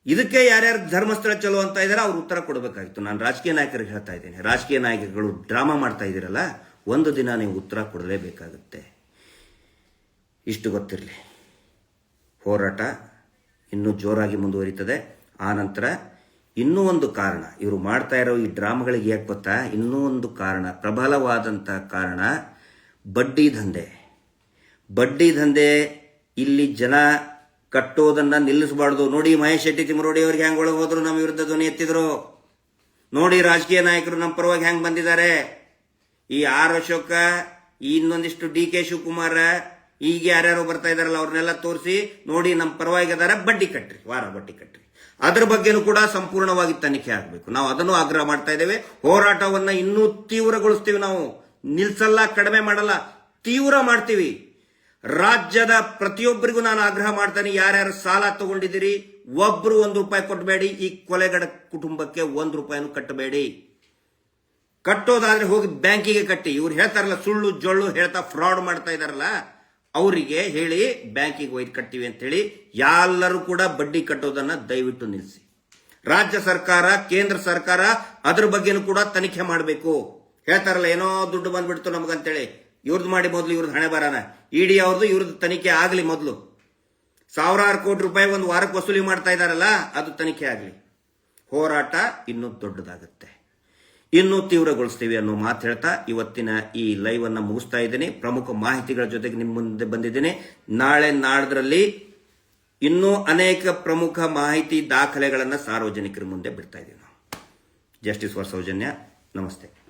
ಇದಕ್ಕೆ ಯಾರ್ಯಾರು ಧರ್ಮಸ್ಥಳ ಚಲೋ ಅಂತ ಇದ್ದಾರೆ ಅವ್ರು ಉತ್ತರ ಕೊಡಬೇಕಾಗಿತ್ತು. ನಾನು ರಾಜಕೀಯ ನಾಯಕರಿಗೆ ಹೇಳ್ತಾ ಇದ್ದೇನೆ. ರಾಜಕೀಯ ನಾಯಕರುಗಳು ಡ್ರಾಮಾ ಮಾಡ್ತಾ ಇದ್ದೀರಲ್ಲ, ಒಂದು ದಿನ ನೀವು ಉತ್ತರ ಕೊಡಲೇಬೇಕಾಗುತ್ತೆ. ಇಷ್ಟು ಗೊತ್ತಿರಲಿ. ಹೋರಾಟ ಇನ್ನೂ ಜೋರಾಗಿ ಮುಂದುವರಿತದೆ. ಆ ನಂತರ ಇನ್ನೂ ಒಂದು ಕಾರಣ. ಇವರು ಮಾಡ್ತಾ ಇರೋ ಈ ಡ್ರಾಮಾಗಳಿಗೆ ಯಾಕೆ ಗೊತ್ತಾ? ಇನ್ನೂ ಒಂದು ಕಾರಣ. ಪ್ರಬಲವಾದಂಥ ಕಾರಣ ಬಡ್ಡಿ ದಂಧೆ. ಬಡ್ಡಿ ದಂಧೆ ಇಲ್ಲಿ ಜನ ಕಟ್ಟೋದನ್ನ ನಿಲ್ಲಿಸಬಾರ್ದು. ನೋಡಿ ಮಹೇಶ್ ಶೆಟ್ಟಿ ತಿಮ್ಮರೋಡಿ ಅವ್ರಿಗೆ ಹೆಂಗ್ ಒಳಗೆ ಹೋದ್ರು ನಮ್ಮ ವಿರುದ್ಧ ಧ್ವನಿ ಎತ್ತಿದ್ರು. ನೋಡಿ ರಾಜಕೀಯ ನಾಯಕರು ನಮ್ಮ ಪರವಾಗಿ ಹೆಂಗ್ ಬಂದಿದ್ದಾರೆ. ಈ ಆರ್ ಅಶೋಕ, ಈ ಇನ್ನೊಂದಿಷ್ಟು ಡಿ ಕೆ ಶಿವಕುಮಾರ ಈಗ ಯಾರ್ಯಾರು ಬರ್ತಾ ಇದಾರಲ್ಲ ಅವ್ರನ್ನೆಲ್ಲ ತೋರಿಸಿ ನೋಡಿ ನಮ್ಮ ಪರವಾಗಿ ಅದಾರ. ಬಡ್ಡಿ ಕಟ್ಟ್ರಿ ವಾರ ಬಡ್ಡಿ ಕಟ್ರಿ. ಅದ್ರ ಬಗ್ಗೆನೂ ಕೂಡ ಸಂಪೂರ್ಣವಾಗಿ ತನಿಖೆ ಆಗಬೇಕು. ನಾವು ಅದನ್ನು ಆಗ್ರಹ ಮಾಡ್ತಾ ಇದ್ದೇವೆ. ಹೋರಾಟವನ್ನ ಇನ್ನೂ ತೀವ್ರಗೊಳಿಸ್ತೀವಿ ನಾವು. ನಿಲ್ಸಲ್ಲ, ಕಡಿಮೆ ಮಾಡಲ್ಲ, ತೀವ್ರ ಮಾಡ್ತೀವಿ. ರಾಜ್ಯದ ಪ್ರತಿಯೊಬ್ಬರಿಗೂ ನಾನು ಆಗ್ರಹ ಮಾಡ್ತೇನೆ, ಯಾರ್ಯಾರು ಸಾಲ ತಗೊಂಡಿದ್ದೀರಿ, ಒಬ್ರು ಒಂದು ರೂಪಾಯಿ ಕೊಟ್ಟಬೇಡಿ ಈ ಕೊಲೆಗಡ ಕುಟುಂಬಕ್ಕೆ ಒಂದು ರೂಪಾಯಿನೂ ಕಟ್ಟಬೇಡಿ. ಕಟ್ಟೋದಾದ್ರೆ ಹೋಗಿ ಬ್ಯಾಂಕಿಗೆ ಕಟ್ಟಿ. ಇವ್ರು ಹೇಳ್ತಾರಲ್ಲ, ಸುಳ್ಳು, ಜೊಳ್ಳು ಹೇಳ್ತಾ ಫ್ರಾಡ್ ಮಾಡ್ತಾ ಇದಾರಲ್ಲ ಅವರಿಗೆ ಹೇಳಿ ಬ್ಯಾಂಕಿಗೆ ಒಯ್ದು ಕಟ್ತೀವಿ ಅಂತ ಹೇಳಿ ಎಲ್ಲರೂ ಕೂಡ ಬಡ್ಡಿ ಕಟ್ಟೋದನ್ನ ದಯವಿಟ್ಟು ನಿಲ್ಲಿಸಿ. ರಾಜ್ಯ ಸರ್ಕಾರ, ಕೇಂದ್ರ ಸರ್ಕಾರ ಅದ್ರ ಬಗ್ಗೆನೂ ಕೂಡ ತನಿಖೆ ಮಾಡಬೇಕು. ಹೇಳ್ತಾರಲ್ಲ, ಏನೋ ದುಡ್ಡು ಬಂದ್ಬಿಡ್ತು ನಮಗಂತೇಳಿ. ಇವ್ರದ್ದು ಮಾಡಿ ಮೊದಲು ಇವ್ರದ್ದು ಹಣೆ ಬರಾನ. ಇಡಿ ಅವ್ರದ್ದು ಇವ್ರದ್ದು ತನಿಖೆ ಆಗಲಿ ಮೊದಲು. ಸಾವಿರಾರು ಕೋಟಿ ರೂಪಾಯಿ ಒಂದು ವಾರಕ್ಕೆ ವಸೂಲಿ ಮಾಡ್ತಾ ಇದಾರಲ್ಲ, ಅದು ತನಿಖೆ ಆಗಲಿ. ಹೋರಾಟ ಇನ್ನೂ ದೊಡ್ಡದಾಗುತ್ತೆ. ಇನ್ನೂ ತೀವ್ರಗೊಳಿಸ್ತೀವಿ ಅನ್ನೋ ಮಾತು ಹೇಳ್ತಾ ಇವತ್ತಿನ ಈ ಲೈವ್ ಅನ್ನ ಮುಗಿಸ್ತಾ ಇದ್ದೀನಿ. ಪ್ರಮುಖ ಮಾಹಿತಿಗಳ ಜೊತೆಗೆ ನಿಮ್ಮ ಮುಂದೆ ಬಂದಿದ್ದೀನಿ. ನಾಳೆ ನಾಡ್ದ್ರಲ್ಲಿ ಇನ್ನೂ ಅನೇಕ ಪ್ರಮುಖ ಮಾಹಿತಿ ದಾಖಲೆಗಳನ್ನು ಸಾರ್ವಜನಿಕರ ಮುಂದೆ ಬಿಡ್ತಾ ಇದ್ದೀವಿ ನಾವು. ಜಸ್ಟಿಸ್ ಫಾರ್ ಸೌಜನ್ಯ ನಮಸ್ತೆ.